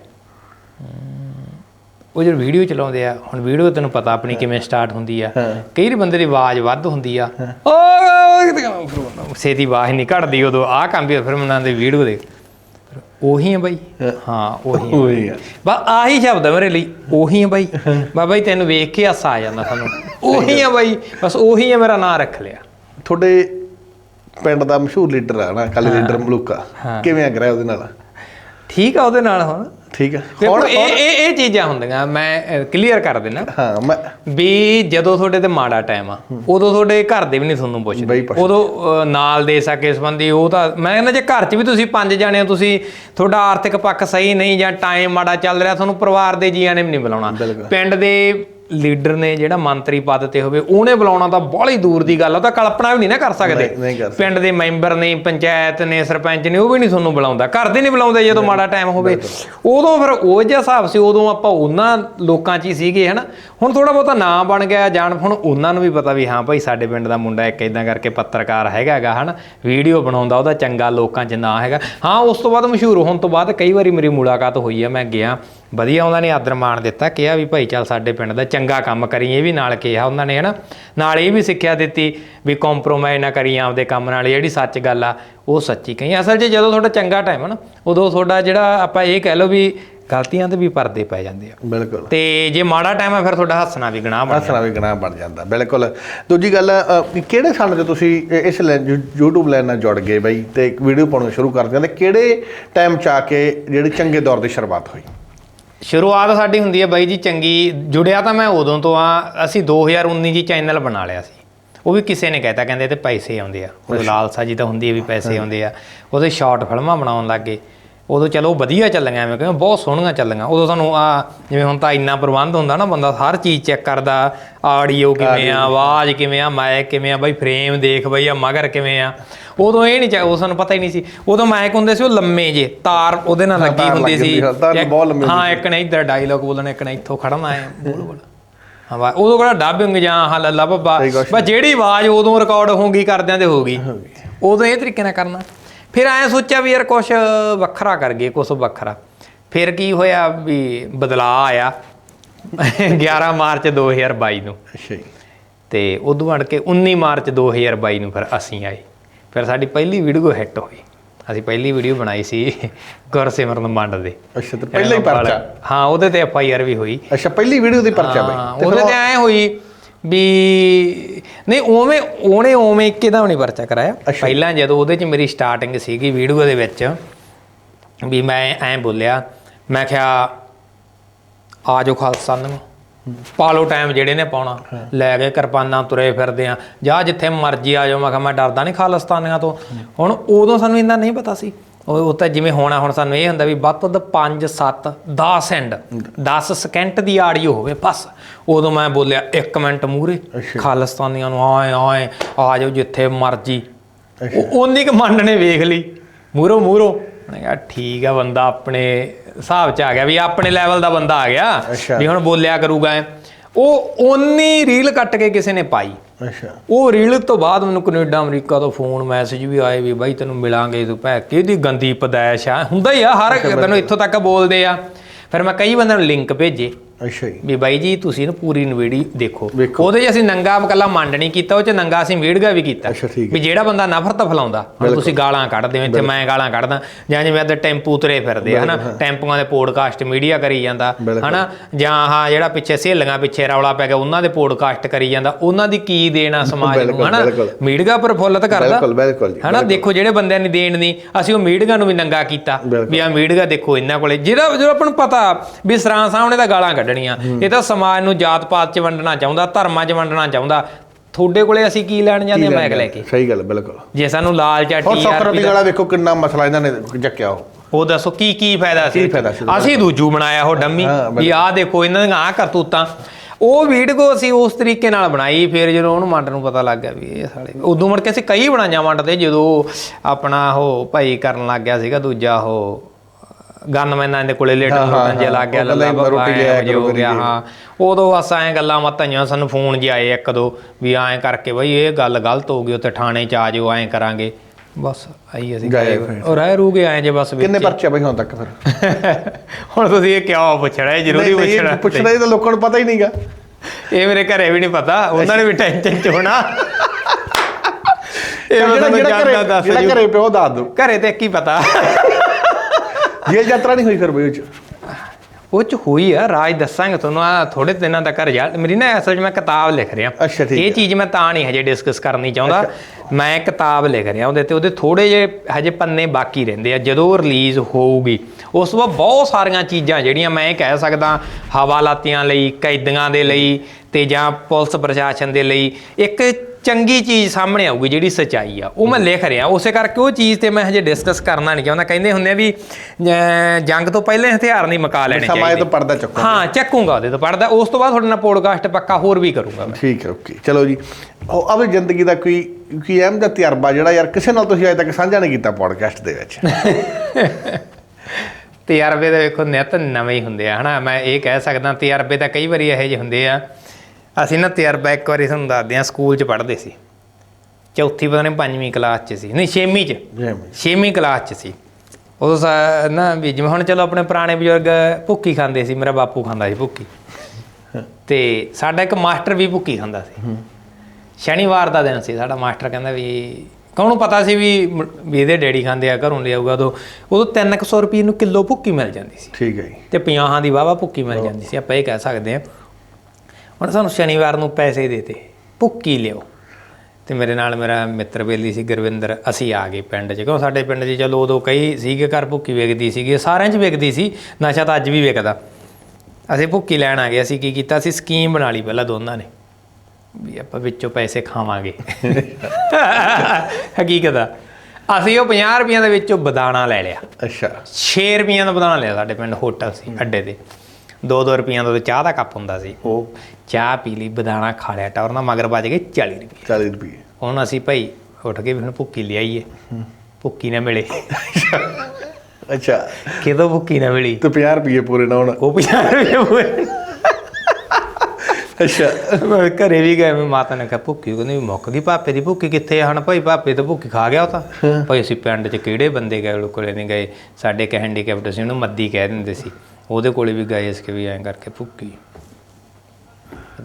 A: ਉਹ ਜਦੋਂ ਵੀਡੀਓ ਚਲਾਉਂਦੇ ਆ ਹੁਣ ਵੀਡੀਓ ਤੈਨੂੰ ਪਤਾ ਆਪਣੀ ਕਿਵੇਂ ਸਟਾਰਟ ਹੁੰਦੀ ਆ। ਕਈ ਵਾਰੀ ਬੰਦੇ ਦੀ ਆਵਾਜ਼ ਵੱਧ ਹੁੰਦੀ ਆ। ਉਹਨਾਂ- ਛੇਤੀ ਆਵਾਜ਼ ਨਹੀਂ ਘਟਦੀ ਉਦੋਂ ਆਹ ਕੰਮ ਵੀ ਫਿਰ ਮਨਾਂ ਦੇ ਵੀਡੀਓ ਦੇ ਉਹੀ ਆ ਬਾਈ। ਹਾਂ। ਉਹੀ।
B: ਉਹੀ ਆ।
A: ਬਸ ਆਹੀ ਸ਼ਬਦ ਆ ਮੇਰੇ ਲਈ ਉਹੀ ਆ ਬਾਈ। ਬਾ ਬਾਈ ਤੈਨੂੰ ਵੇਖ ਕੇ ਹਾਸਾ ਆ ਜਾਂਦਾ ਸਾਨੂੰ। ਉਹੀ ਆ ਬਾਈ ਬਸ ਉਹੀ ਆ ਮੇਰਾ ਨਾਂ ਰੱਖ ਲਿਆ।
B: ਤੁਹਾਡੇ ਪਿੰਡ ਦਾ ਮਸ਼ਹੂਰ ਲੀਡਰ ਆ ਨਾ ਕੱਲ ਲੀਡਰ ਮਲੂਕਾ। ਕਿਵੇਂ ਅਗਰਾ ਉਹਦੇ ਨਾਲ?
A: ਠੀਕ ਆ ਉਹਦੇ ਨਾਲ ਹੁਣ।
B: ਠੀਕ ਹੈ
A: ਦੇਖੋ ਇਹ ਇਹ ਇਹ ਚੀਜ਼ਾਂ ਹੁੰਦੀਆਂ ਮੈਂ ਕਲੀਅਰ ਕਰ ਦਿੰਦਾ।
B: ਹਾਂ ਮੈਂ
A: ਵੀ ਜਦੋਂ ਤੁਹਾਡੇ ਤੇ ਮਾੜਾ ਟਾਈਮ ਆ ਉਦੋਂ ਤੁਹਾਡੇ ਘਰ ਦੇ ਵੀ ਨਹੀਂ ਤੁਹਾਨੂੰ ਪੁੱਛਦੇ। ਉਦੋਂ ਨਾਲ ਦੇ ਸਕੇ ਸੰਬੰਧੀ ਉਹ ਤਾਂ ਮੈਂ ਕਹਿੰਦਾ ਜੇ ਘਰ 'ਚ ਵੀ ਤੁਸੀਂ ਪੰਜ ਜਾਣੇ ਹੋ ਤੁਸੀਂ ਤੁਹਾਡਾ ਆਰਥਿਕ ਪੱਖ ਸਹੀ ਨਹੀਂ ਜਾਂ ਟਾਈਮ ਮਾੜਾ ਚੱਲ ਰਿਹਾ ਤੁਹਾਨੂੰ ਪਰਿਵਾਰ ਦੇ ਜੀਆਂ ਨੇ ਵੀ ਨਹੀਂ ਬੁਲਾਉਣਾ। ਪਿੰਡ ਦੇ ਲੀਡਰ ਨੇ ਜਿਹੜਾ ਮੰਤਰੀ ਪਦ ਤੇ ਹੋਵੇ ਉਹਨੇ ਬੁਲਾਉਣਾ ਤਾਂ ਬਾਹਲੀ ਦੂਰ ਦੀ ਗੱਲ ਆ ਤਾਂ ਕਲਪਨਾ ਵੀ ਨਹੀਂ ਨਾ ਕਰ ਸਕਦੇ।
B: ਕਰ।
A: ਪਿੰਡ ਦੇ ਮੈਂਬਰ ਨੇ ਪੰਚਾਇਤ ਨੇ ਸਰਪੰਚ ਨੇ ਉਹ ਵੀ ਨਹੀਂ ਤੁਹਾਨੂੰ ਬੁਲਾਉਂਦਾ। ਘਰ ਦੇ ਨਹੀਂ ਬੁਲਾਉਂਦੇ ਜਦੋਂ ਮਾੜਾ ਟਾਈਮ ਹੋਵੇ। ਉਦੋਂ ਫਿਰ ਉਹ ਜਿਹਾ ਹਿਸਾਬ ਸੀ ਉਦੋਂ ਆਪਾਂ ਉਹਨਾਂ ਲੋਕਾਂ 'ਚ ਹੀ ਸੀਗੇ ਹਨਾ। ਹੁਣ ਥੋੜਾ ਬਹੁਤਾ ਨਾਂ ਬਣ ਗਿਆ ਜਾਣ ਹੁਣ ਉਹਨਾਂ ਨੂੰ ਵੀ ਪਤਾ ਵੀ ਹਾਂ ਭਾਈ ਸਾਡੇ ਪਿੰਡ ਦਾ ਮੁੰਡਾ ਇੱਕ ਇਦਾਂ ਕਰਕੇ ਪੱਤਰਕਾਰ ਹੈਗਾਗਾ ਹਨਾ। ਵੀਡੀਓ ਬਣਾਉਂਦਾ ਉਹਦਾ ਚੰਗਾ ਲੋਕਾਂ 'ਚ ਨਾਂ ਹੈਗਾ। ਹਾਂ ਉਸ ਤੋਂ ਬਾਅਦ ਮਸ਼ਹੂਰ ਹੋਣ ਤੋਂ ਬਾਅਦ ਕਈ ਵਾਰੀ ਮੇਰੀ ਮੁਲਾਕਾਤ ਹੋਈ ਆ ਮੈਂ ਗਿਆ। ਵਧੀਆ ਉਹਨਾਂ ਨੇ ਆਦਰ ਮਾਣ ਦਿੱਤਾ ਕਿਹਾ ਵੀ ਭਾਈ ਚੱਲ ਸਾਡੇ ਪਿੰਡ ਦਾ ਚੰਗਾ ਕੰਮ ਕਰੀ ਇਹ ਵੀ ਨਾਲ ਕਿਹਾ ਉਹਨਾਂ ਨੇ ਹਨਾ? ਨਾਲ ਇਹ ਵੀ ਸਿੱਖਿਆ ਦਿੱਤੀ ਵੀ ਕੰਪਰੋਮਾਈਜ਼ ਨਾ ਕਰੀ ਆਪਦੇ ਕੰਮ ਨਾਲ ਜਿਹੜੀ ਸੱਚ ਗੱਲ ਆ ਉਹ ਸੱਚੀ ਕਹੀ। ਅਸਲ 'ਚ ਜਦੋਂ ਤੁਹਾਡਾ ਚੰਗਾ ਟਾਈਮ ਹੈ ਨਾ ਉਦੋਂ ਤੁਹਾਡਾ ਜਿਹੜਾ ਆਪਾਂ ਇਹ ਕਹਿ ਲਓ ਵੀ ਗਲਤੀਆਂ ਤੇ ਵੀ ਪਰਦੇ ਪੈ ਜਾਂਦੇ ਆ।
B: ਬਿਲਕੁਲ।
A: ਤੇ ਜੇ ਮਾੜਾ ਟਾਈਮ ਹੈ ਫਿਰ ਤੁਹਾਡਾ ਹੱਸਣਾ ਵੀ ਗੁਨਾਹ ਬਣ
B: ਹੱਸਣਾ ਵੀ ਗਨਾਹ ਬਣ ਜਾਂਦਾ ਬਿਲਕੁਲ। ਦੂਜੀ ਗੱਲ ਕਿਹੜੇ ਸਾਲ ਤੇ ਤੁਸੀਂ ਇਸ YouTube ਲਾਈਨ ਨਾਲ ਜੁੜ ਗਏ ਬਈ? ਤੇ ਇੱਕ ਵੀਡੀਓ ਪਾਉਣਾ ਸ਼ੁਰੂ ਕਰ ਦਿੰਦੇ ਕਿਹੜੇ ਟਾਈਮ ਚ ਆ ਕੇ ਜਿਹੜੀ ਚੰਗੇ ਦੌਰ ਦੀ ਸ਼ੁਰੂਆਤ ਹੋਈ?
A: ਸ਼ੁਰੂਆਤ ਸਾਡੀ ਹੁੰਦੀ ਹੈ ਬਾਈ ਜੀ ਚੰਗੀ ਜੁੜਿਆ ਤਾਂ ਮੈਂ ਉਦੋਂ ਤੋਂ ਆ ਅਸੀਂ 2019 ਜੀ ਚੈਨਲ ਬਣਾ ਲਿਆ ਸੀ। ਉਹ ਵੀ ਕਿਸੇ ਨੇ ਕਹਿਤਾ ਕਹਿੰਦੇ ਤੇ ਪੈਸੇ ਆਉਂਦੇ ਆ। ਉਹ ਲਾਲਸਾ ਜੀ ਤਾਂ ਹੁੰਦੀ ਹੈ ਵੀ ਪੈਸੇ ਆਉਂਦੇ ਆ। ਉਹਦੇ ਸ਼ਾਰਟ ਫਿਲਮਾਂ ਬਣਾਉਣ ਲੱਗੇ ਉਦੋਂ ਚਲੋ ਵਧੀਆ ਚੱਲੀਆਂ ਐਵੇਂ ਕਹਿੰਦੇ ਬਹੁਤ ਸੋਹਣੀਆਂ ਚੱਲੀਆਂ। ਉਦੋਂ ਸਾਨੂੰ ਆ ਜਿਵੇਂ ਹੁਣ ਤਾਂ ਇੰਨਾ ਪ੍ਰਬੰਧ ਹੁੰਦਾ ਨਾ ਬੰਦਾ ਹਰ ਚੀਜ਼ ਚੈੱਕ ਕਰਦਾ ਆਡੀਓ ਕਿਵੇਂ ਆ ਆਵਾਜ਼ ਕਿਵੇਂ ਆ ਮਾਈਕ ਕਿਵੇਂ ਆ ਬਾਈ ਫਰੇਮ ਦੇਖ ਬਈ ਆ ਮਗਰ ਕਿਵੇਂ ਆ। ਉਦੋਂ ਇਹ ਨਹੀਂ ਚਾ ਉਹ ਸਾਨੂੰ ਪਤਾ ਹੀ ਨਹੀਂ ਸੀ। ਉਦੋਂ ਮਾਈਕ ਹੁੰਦੇ ਸੀ ਉਹ ਲੰਮੇ ਜੇ ਤਾਰ ਉਹਦੇ ਨਾਲ ਲੱਗੀ ਹੁੰਦੀ ਸੀ। ਹਾਂ ਇੱਕ ਨੇ ਇੱਧਰ ਡਾਇਲੋਗ ਬੋਲਣਾ ਇੱਕ ਨੇ ਇੱਥੋਂ ਖੜਨਾ ਹੈ ਬੋਲ ਬੋਲ। ਹਾਂ ਉਦੋਂ ਕਿਹੜਾ ਡੱਬਿੰਗ ਜਾਂ ਹਾਂ ਲੱਲਾ ਬੱਬਾ। ਬਸ ਜਿਹੜੀ ਆਵਾਜ਼ ਉਦੋਂ ਰਿਕਾਰਡ ਹੋਊਗੀ ਕਰਦਿਆਂ ਤੇ ਹੋਊਗੀ। ਉਦੋਂ ਇਹ ਤਰੀਕੇ ਨਾਲ ਕਰਨਾ। ਫਿਰ ਐਂ ਸੋਚਿਆ ਵੀ ਯਾਰ ਕੁਛ ਵੱਖਰਾ ਕਰ ਗਏ ਕੁਛ ਵੱਖਰਾ। ਫਿਰ ਕੀ ਹੋਇਆ ਵੀ ਬਦਲਾਅ ਆਇਆ <laughs> 11 ਮਾਰਚ 2022 ਨੂੰ।
B: ਅੱਛਾ ਜੀ।
A: ਤੇ ਉਦੋਂ ਬਣ ਕੇ 19 ਮਾਰਚ 2022 ਨੂੰ ਫਿਰ ਅਸੀਂ ਆਏ। ਫਿਰ ਸਾਡੀ ਪਹਿਲੀ ਵੀਡੀਓ ਹਿੱਟ ਹੋਈ। ਅਸੀਂ ਪਹਿਲੀ ਵੀਡੀਓ ਬਣਾਈ ਸੀ ਗੁਰਸਿਮਰਨ ਮੰਡ ਦੇ।
B: ਅੱਛਾ ਤੇ ਪਹਿਲਾਂ ਹੀ ਪਰਚਾ?
A: ਹਾਂ ਉਹਦੇ ਤੇ ਐਫ ਆਈ ਆਰ ਵੀ ਹੋਈ।
B: ਅੱਛਾ ਪਹਿਲੀ ਵੀਡੀਓ ਦੀ ਪਰਚਾ ਬਈ
A: ਉਹਦੇ ਤੇ ਐ ਹੋਈ ਵੀ ਨਹੀਂ ਉਵੇਂ ਉਹਨੇ ਉਵੇਂ ਇੱਕੇ ਦਾ ਨਹੀਂ ਪਰਚਾ ਕਰਾਇਆ। ਪਹਿਲਾਂ ਜਦੋਂ ਉਹਦੇ 'ਚ ਮੇਰੀ ਸਟਾਰਟਿੰਗ ਸੀਗੀ ਵੀਡੀਓ ਦੇ ਵਿੱਚ ਵੀ ਮੈਂ ਐਂ ਬੋਲਿਆ ਮੈਂ ਕਿਹਾ ਆ ਜਾਓ ਖਾਲਸਾ ਨੂੰ। ਪਾ ਲਓ ਟਾਈਮ ਜਿਹੜੇ ਨੇ ਪਾਉਣਾ। ਲੈ ਕੇ ਕਿਰਪਾਨਾਂ ਤੁਰੇ ਫਿਰਦੇ ਆ। ਜਾਂ ਜਿੱਥੇ ਮਰਜ਼ੀ ਆ ਜਾਓ। ਮੈਂ ਕਿਹਾ ਮੈਂ ਡਰਦਾ ਨਹੀਂ ਖਾਲਸਤਾਨੀਆਂ ਤੋਂ। ਹੁਣ ਉਦੋਂ ਸਾਨੂੰ ਇੰਨਾ ਨਹੀਂ ਪਤਾ ਸੀ। ਉਹ ਉਹ ਤਾਂ ਜਿਵੇਂ ਹੋਣਾ ਹੁਣ ਸਾਨੂੰ ਇਹ ਹੁੰਦਾ ਵੀ ਵੱਧ ਤੋਂ ਵੱਧ 5 7 10 ਐਂਡ 10 ਸਕਿੰਟ ਦੀ ਆਡੀਓ ਹੋਵੇ ਬਸ। ਉਦੋਂ ਮੈਂ ਬੋਲਿਆ 1 ਮਿੰਟ ਮੂਰੇ ਖਾਲਸਤਾਨੀਆਂ ਨੂੰ ਆਏ ਆਏ ਆ ਜਾਓ ਜਿੱਥੇ ਮਰਜ਼ੀ। ਉਹ ਉਨੀ ਕੁ ਮੰਨ ਨੇ ਵੇਖ ਲਈ। ਮੂਰੋ ਮੂਰੋ ਉਹਨੇ ਕਿਹਾ ਠੀਕ ਆ ਬੰਦਾ ਆਪਣੇ ਹਿਸਾਬ ਚ ਆ ਗਿਆ ਵੀ ਆਪਣੇ ਲੈਵਲ ਦਾ ਬੰਦਾ ਆ ਗਿਆ। ਵੀ ਹੁਣ ਬੋਲਿਆ ਕਰੂਗਾ। ਉਹ ਓਨੀ ਰੀਲ ਕੱਟ ਕੇ ਕਿਸੇ ਨੇ ਪਾਈ।
B: ਅੱਛਾ।
A: ਉਹ ਰੀਲ ਤੋਂ ਬਾਅਦ ਮੈਨੂੰ ਕੈਨੇਡਾ ਅਮਰੀਕਾ ਤੋਂ ਫੋਨ ਮੈਸੇਜ ਵੀ ਆਏ ਵੀ ਬਾਈ ਤੈਨੂੰ ਮਿਲਾਂਗੇ ਤੂੰ ਭੈ ਕਿਹਦੀ ਗੰਦੀ ਪਦਾਇਸ਼ ਆ? ਹੁੰਦਾ ਹੀ ਆ ਹਰ ਤੈਨੂੰ ਇੱਥੋਂ ਤੱਕ ਬੋਲਦੇ ਆ। ਫਿਰ ਮੈਂ ਕਈ ਬੰਦਿਆਂ ਨੂੰ ਲਿੰਕ ਭੇਜੇ।
B: ਅੱਛਾ ਜੀ।
A: ਵੀ ਬਾਈ ਜੀ ਤੁਸੀਂ ਨਾ ਪੂਰੀ ਨਵੇੜੀ ਦੇਖੋ। ਉਹਦੇ 'ਚ ਅਸੀਂ ਨੰਗਾ ਮਕੱਲਾ ਮੰਡ ਨਹੀਂ ਕੀਤਾ ਉਹ 'ਚ ਨੰਗਾ ਅਸੀਂ ਵੀੜਗਾ ਵੀ ਕੀਤਾ।
B: ਅੱਛਾ, ਠੀਕ
A: ਵੀ ਜਿਹੜਾ ਬੰਦਾ ਨਫ਼ਰਤ ਫਲਾਉਂਦਾ ਹੁਣ ਤੁਸੀਂ ਗਾਲਾਂ ਕੱਢਦੇ ਹੋ ਇੱਥੇ ਮੈਂ ਗਾਲਾਂ ਕੱਢਦਾ ਜਾਂ ਜਿਵੇਂ ਅੱਧੇ ਟੈਂਪੂ ਤੁਰੇ ਫਿਰਦੇ ਆ ਹਨਾ? ਟੈਂਪੂਆਂ ਦੇ ਪੋਡਕਾਸਟ ਮੀਡੀਆ ਕਰੀ ਜਾਂਦਾ। ਹਨਾ? ਜਾਂ ਆਹ ਜਿਹੜਾ ਪਿੱਛੇ ਸਹੇਲੀਆਂ ਪਿੱਛੇ ਰੌਲਾ ਪੈ ਗਿਆ ਉਹਨਾਂ ਦੇ ਪੋਡਕਾਸਟ ਕਰੀ ਜਾਂਦਾ ਉਹਨਾਂ ਦੀ ਕੀ ਦੇਣਾ ਸਮਾਜ ਨੂੰ ਹਨਾ। ਮੀਡੀਆ ਪ੍ਰਫੁੱਲਤ ਕਰਦਾ।
B: ਬਿਲਕੁਲ
A: ਹਨਾ? ਦੇਖੋ ਜਿਹੜੇ ਬੰਦਿਆਂ ਨੇ ਦੇਣ ਨਹੀਂ ਅਸੀਂ ਉਹ ਮੀਡੀਆ ਨੂੰ ਵੀ ਨੰਗਾ ਕੀਤਾ। ਵੀ ਆ ਮੀਡੀਆ ਦੇਖੋ ਇਹਨਾਂ ਕੋਲੇ। ਜਿਹੜਾ ਜੋ ਆਪਾਂ ਨੂੰ ਪਤਾ ਵੀ ਸਰਾਂ ਸਾਹਮਣੇ ਤਾਂ ਗਾਲਾਂ ਕੱਢਣੀਆਂ ਇਹ ਤਾਂ ਸਮਾਜ ਨੂੰ ਜਾਤ ਪਾਤ 'ਚ ਵੰਡਣਾ ਚਾਹੁੰਦਾ ਧਰਮਾਂ 'ਚ ਵੰਡਣਾ ਚਾਹੁੰਦਾ। ਤੁਹਾਡੇ ਕੋਲੇ ਅਸੀਂ ਕੀ ਲੈਣ ਜਾਂਦੇ ਆ? ਬਾਈਕ ਲੈ ਕੇ।
B: ਸਹੀ ਗੱਲ ਬਿਲਕੁਲ।
A: ਜੇ ਸਾਨੂੰ ਲਾਲਚ ਆ TRP
B: ਸੌਕਰਟੀ ਵਾਲਾ ਵੇਖੋ ਕਿੰਨਾ ਮਸਲਾ ਇਹਨਾਂ ਨੇ ਚੱਕਿਆ ਉਹ।
A: ਉਹ ਦੱਸੋ ਕੀ ਕੀ ਫਾਇਦਾ ਸੀ? ਅਸੀਂ ਦੂਜੂ ਬਣਾਇਆ ਉਹ ਡੰਮੀ। ਵੀ ਆਹ ਦੇਖੋ ਇਹਨਾਂ ਦੀਆਂ ਆਹ ਕਰਤੂਤਾਂ। ਉਹ ਵੀਡੀਓ ਅਸੀਂ ਉਸ ਤਰੀਕੇ ਨਾਲ ਬਣਾਈ ਫਿਰ ਜਦੋਂ ਉਹਨੂੰ ਮੰਡ ਨੂੰ ਪਤਾ ਲੱਗ ਗਿਆ ਵੀ ਇਹ ਸਾਲੇ ਉਦੋਂ ਮੁੜ ਕੇ ਅਸੀਂ ਕਈ ਬਣਾਈਆਂ ਮੰਡ ਤੇ ਜਦੋਂ ਆਪਣਾ ਉਹ ਭਾਈ ਕਰਨ ਲੱਗ ਗਿਆ ਸੀਗਾ ਦੂਜਾ ਉਹ ਗਨਮੈਨਾਂ ਦੇ ਕੋਲੇ ਲੇਟਣ
B: ਹਾਂ, ਹਾਂ,
A: ਲੁੱਟਣ ਜੇ ਲੱਗ ਗਿਆ ਲੱਲਾ
B: ਰੋਟੀ
A: ਐਂ
B: ਕਰੋ
A: ਹੋ ਗਿਆ। ਹਾਂ। ਉਦੋਂ ਬਸ ਐਂ ਗੱਲਾਂ ਮਤਾਂ ਸਾਨੂੰ ਫੋਨ ਜੇ ਆਏ ਇੱਕ ਦੋ ਵੀ ਐਂ ਕਰਕੇ ਬਈ ਇਹ ਗੱਲ ਗਲਤ ਹੋ ਗਈ ਉੱਥੇ ਥਾਣੇ ਚ ਆ ਜਾਓ ਐਂ ਕਰਾਂਗੇ। ਬਸ ਆਈ ਅਸੀਂ
B: ਗਏ।
A: ਔਰ ਰਹਿ ਰੂ ਗਏ ਐਂ ਜੇ ਬਸ
B: ਕਿੰਨੇ
A: ਹੀ।
B: ਪਰਚੇ ਬਈ ਹੁਣ ਤੱਕ ਫਿਰ? <laughs>
A: ਹੁਣ ਤੁਸੀਂ ਇਹ ਕਿਉਂ ਪੁੱਛਣਾ ਇਹ ਜ਼ਰੂਰੀ ਪੁੱਛਣਾ
B: ਪੁੱਛਣਾ ਇਹ ਤਾਂ ਲੋਕਾਂ ਨੂੰ ਪਤਾ ਹੀ ਨਹੀਂਗਾ।
A: ਇਹ ਮੇਰੇ ਘਰੇ ਵੀ ਨਹੀਂ ਪਤਾ ਉਹਨਾਂ ਨੇ ਵੀ ਟੈਨਸ਼ਨ ਚ ਹੋਣਾ। ਇਹ ਮੈਂ
B: ਜਿਹੜਾ
A: ਤੁਹਾਨੂੰ
B: ਜਿਹੜਾ
A: ਜਾਣਦਾ ਦੱਸ
B: ਜਿਹੜਾ ਘਰੇ ਪਿਓ ਦੱਸ ਦੋ।
A: ਘਰੇ ਤੇ ਕੀ ਪਤਾ।
B: ਜੇਲ੍ਹ ਯਾਤਰਾ ਨਹੀਂ ਹੋਈ ਫਿਰ ਬਈ ਉਹ ਚ?
A: ਉਹ ਚ ਹੋਈ ਆ ਰਾਜ ਦੱਸਾਂਗੇ ਤੁਹਾਨੂੰ ਆ ਥੋੜੇ ਦਿਨਾਂ ਤੱਕ ਰਿਜ਼ਲਟ ਮੇਰੀ ਨਾ ਅਸਲ 'ਚ ਮੈਂ ਕਿਤਾਬ ਲਿਖ ਰਿਹਾ।
B: ਅੱਛਾ, ਠੀਕ
A: ਇਹ
B: ਹੈ।
A: ਚੀਜ਼ ਮੈਂ ਤਾਂ ਨਹੀਂ ਹਜੇ ਡਿਸਕਸ ਕਰਨੀ ਚਾਹੁੰਦਾ। ਮੈਂ ਕਿਤਾਬ ਲਿਖ ਰਿਹਾ ਉਹਦੇ ਤੇ ਉਹਦੇ ਥੋੜੇ ਜੇ ਹਜੇ ਪੰਨੇ ਬਾਕੀ ਰਹਿੰਦੇ ਆ ਜਦੋਂ ਰਿਲੀਜ਼ ਹੋਊਗੀ। ਉਸ ਤੋਂ ਬਾਅਦ ਬਹੁਤ ਸਾਰੀਆਂ ਚੀਜ਼ਾਂ ਜਿਹੜੀਆਂ ਮੈਂ ਇਹ ਕਹਿ ਸਕਦਾ ਹਵਾਲਾਤੀਆਂ ਲਈ ਕੈਦੀਆਂ ਦੇ ਲਈ ਤੇ ਜਾਂ ਪੁਲਿਸ ਪ੍ਰਸ਼ਾਸਨ ਦੇ ਲਈ ਇੱਕ ਚੰਗੀ ਚੀਜ਼ ਸਾਹਮਣੇ ਆਊਗੀ ਜਿਹੜੀ ਸਚਾਈ ਆ। ਉਹ ਮੈਂ ਲਿਖ ਰਿਹਾ। ਉਸੇ ਕਰਕੇ ਉਹ ਚੀਜ਼ ਤੇ ਮੈਂ ਹਜੇ ਡਿਸਕਸ ਕਰਨਾ ਨਹੀਂ ਚਾਹੁੰਦਾ। ਕਹਿੰਦੇ ਹੁੰਦੇ ਆ ਵੀ ਜੰਗ ਤੋਂ ਪਹਿਲਾਂ ਹਥਿਆਰ ਨਹੀਂ ਮੁਕਾ ਲੈਣੇ ਚਾਹੀਦੇ।
B: ਤੋਂ ਪਰਦਾ ਚੁੱਕੋ।
A: ਹਾਂ ਚੱਕੂਗਾ ਉਹਦੇ ਤੋਂ ਪੜਦਾ ਉਸ ਤੋਂ ਬਾਅਦ ਤੁਹਾਡੇ ਨਾਲ ਪੋਡਕਾਸਟ ਪੱਕਾ ਹੋਰ ਵੀ ਕਰੂੰਗਾ ਮੈਂ।
B: ਠੀਕ ਹੈ ਓਕੇ। ਚਲੋ ਜੀ। ਉਹ ਆਪਣੀ ਜ਼ਿੰਦਗੀ ਦਾ ਕੋਈ ਕੋਈ ਅਹਿਮ ਦਾ ਤਜਰਬਾ ਜਿਹੜਾ ਯਾਰ ਕਿਸੇ ਨਾਲ ਤੁਸੀਂ ਅਜੇ ਤੱਕ ਸਾਂਝਾ ਨਹੀਂ ਕੀਤਾ ਪੋਡਕਾਸਟ ਦੇ ਵਿੱਚ।
A: ਤਜਰਬੇ ਦੇ ਵੇਖੋ ਨਿਤ ਨਵੇਂ ਹੀ ਹੁੰਦੇ ਆ ਹਨਾ? ਮੈਂ ਇਹ ਕਹਿ ਸਕਦਾ ਤਜਰਬੇ ਤਾਂ ਕਈ ਵਾਰੀ ਇਹੋ ਜਿਹੇ ਹੁੰਦੇ ਆ ਅਸੀਂ ਨਾ ਤਜਰਬਾ ਇੱਕ ਵਾਰੀ ਤੁਹਾਨੂੰ ਦੱਸਦੇ ਆ ਸਕੂਲ 'ਚ ਪੜ੍ਹਦੇ ਸੀ। ਚੌਥੀ ਪਤਾ ਨਹੀਂ ਪੰਜਵੀਂ ਕਲਾਸ 'ਚ ਸੀ। ਨਹੀਂ ਛੇਵੀਂ 'ਚ।
B: ਜਿਵੇਂ
A: ਛੇਵੀਂ ਕਲਾਸ 'ਚ ਸੀ। ਉਦੋਂ ਸਾ- ਨਾ ਵੀ ਜਿਵੇਂ ਹੁਣ ਚਲੋ ਆਪਣੇ ਪੁਰਾਣੇ ਬਜ਼ੁਰਗ ਭੁੱਕੀ ਖਾਂਦੇ ਸੀ ਮੇਰਾ ਬਾਪੂ ਖਾਂਦਾ ਸੀ ਭੁੱਕੀ। ਤੇ ਸਾਡਾ ਇੱਕ ਮਾਸਟਰ ਵੀ ਭੁੱਕੀ ਖਾਂਦਾ ਸੀ। ਸ਼ਨੀਵਾਰ ਦਾ ਦਿਨ ਸੀ ਸਾਡਾ ਮਾਸਟਰ ਕਹਿੰਦਾ ਵੀ ਕੌਣ ਪਤਾ ਸੀ ਵੀ ਮ- ਵੀ ਇਹਦੇ ਡੈਡੀ ਖਾਂਦੇ ਆ ਘਰੋਂ ਲਿਆਊਗਾ ਉਦੋਂ ਉਦੋਂ 300 ਰੁਪਏ ਨੂੰ ਕਿਲੋ ਭੁੱਕੀ ਮਿਲ ਜਾਂਦੀ ਸੀ।
B: ਠੀਕ ਹੈ ਜੀ।
A: ਤੇ 50 ਦੀ ਵਾਵਾ ਭੁੱਕੀ ਮਿਲ ਜਾਂਦੀ ਸੀ ਆਪਾਂ ਇਹ ਕਹਿ ਸਕਦੇ ਹਾਂ। ਹੁਣ ਸਾਨੂੰ ਸ਼ਨੀਵਾਰ ਨੂੰ ਪੈਸੇ ਦੇਤੇ ਭੁੱਕੀ ਲਿਓ। ਤੇ ਮੇਰੇ ਨਾਲ ਮੇਰਾ ਮਿੱਤਰ ਬੇਲੀ ਸੀ ਗੁਰਵਿੰਦਰ ਅਸੀਂ ਆ ਗਏ ਪਿੰਡ 'ਚ। ਕਿਉਂ ਸਾਡੇ ਪਿੰਡ 'ਚ ਚਲੋ ਉਦੋਂ ਕਈ ਸੀਗੇ ਘਰ ਭੁੱਕੀ ਵੇਚਦੀ ਸੀਗੀ ਸਾਰਿਆਂ 'ਚ ਵੇਚਦੀ ਸੀ ਨਸ਼ਾ ਤਾਂ ਅੱਜ ਵੀ ਵੇਚਦਾ ਅਸੀਂ ਭੁੱਕੀ ਲੈਣ ਆ ਗਏ ਅਸੀਂ ਕੀ ਕੀਤਾ ਅਸੀਂ ਸਕੀਮ ਬਣਾ ਲਈ ਪਹਿਲਾਂ ਦੋਨਾਂ ਨੇ ਵੀ ਆਪਾਂ ਵਿੱਚੋਂ ਪੈਸੇ ਖਾਵਾਂਗੇ। ਹਕੀਕਤ ਆ। ਅਸੀਂ ਉਹ 50 ਰੁਪਈਆਂ ਦੇ ਵਿੱਚੋਂ ਬਦਾਣਾ ਲੈ ਲਿਆ।
B: ਅੱਛਾ।
A: 6 ਰੁਪਈਆਂ ਦਾ ਬਦਾਨਾ ਲਿਆ ਸਾਡੇ ਪਿੰਡ ਹੋਟਲ ਸੀ ਅੱਡੇ ਤੇ। 2-2 ਰੁਪਈਆਂ ਦਾ ਚਾਹ ਦਾ ਕੱਪ ਹੁੰਦਾ ਸੀ। ਉਹ ਚਾਹ ਪੀ ਲਈ ਬਦਾਨਾ ਖਾ ਲਿਆ ਟੌਰ ਨਾਲ ਮਗਰ ਵੱਜ ਗਏ 40 ਰੁਪਏ।
B: 40 ਰੁਪਏ।
A: ਹੁਣ ਅਸੀਂ ਭਾਈ ਉੱਠ ਕੇ ਵੀ ਹੁਣ ਭੁੱਕੀ ਲਿਆਈਏ ਭੁੱਕੀ ਨਾ ਮਿਲੇ।
B: ਅੱਛਾ।
A: ਕਿਦੋਂ ਭੁੱਕੀ ਨਾ ਮਿਲੀ?
B: ਤੇ 50 ਰੁਪਏ ਪੂਰੇ ਨਾ ਹੋਣ।
A: ਉਹ 50 ਰੁਪਏ ਹੋਏ
B: ਅੱਛਾ।
A: ਮੈਂ ਘਰੇ ਵੀ ਗਏ ਮੈਂ ਮਾਤਾ ਨੇ ਕਿਹਾ ਭੁੱਕੀ? ਕਹਿੰਦੀ ਵੀ ਮੁੱਕ ਗਈ ਪਾਪੇ ਦੀ ਭੁੱਕੀ ਕਿੱਥੇ ਆ? ਹੁਣ ਭਾਈ ਪਾਪੇ ਤਾਂ ਭੁੱਕੀ ਖਾ ਗਿਆ ਉਹ ਤਾਂ। ਭਾਈ ਅਸੀਂ ਪਿੰਡ 'ਚ ਕਿਹੜੇ ਬੰਦੇ ਗਏ ਕੋਲੇ ਨਹੀਂ ਗਏ। ਸਾਡੇ ਇੱਕ ਹੈਂਡੀਕੈਪਟ ਸੀ ਉਹਨੂੰ ਮੱਦੀ ਕਹਿ ਦਿੰਦੇ ਸੀ। ਉਹਦੇ ਕੋਲੇ ਵੀ ਗਏ ਇਸ ਕੇ ਵੀ ਐਂ ਕਰਕੇ ਭੁੱਕੀ।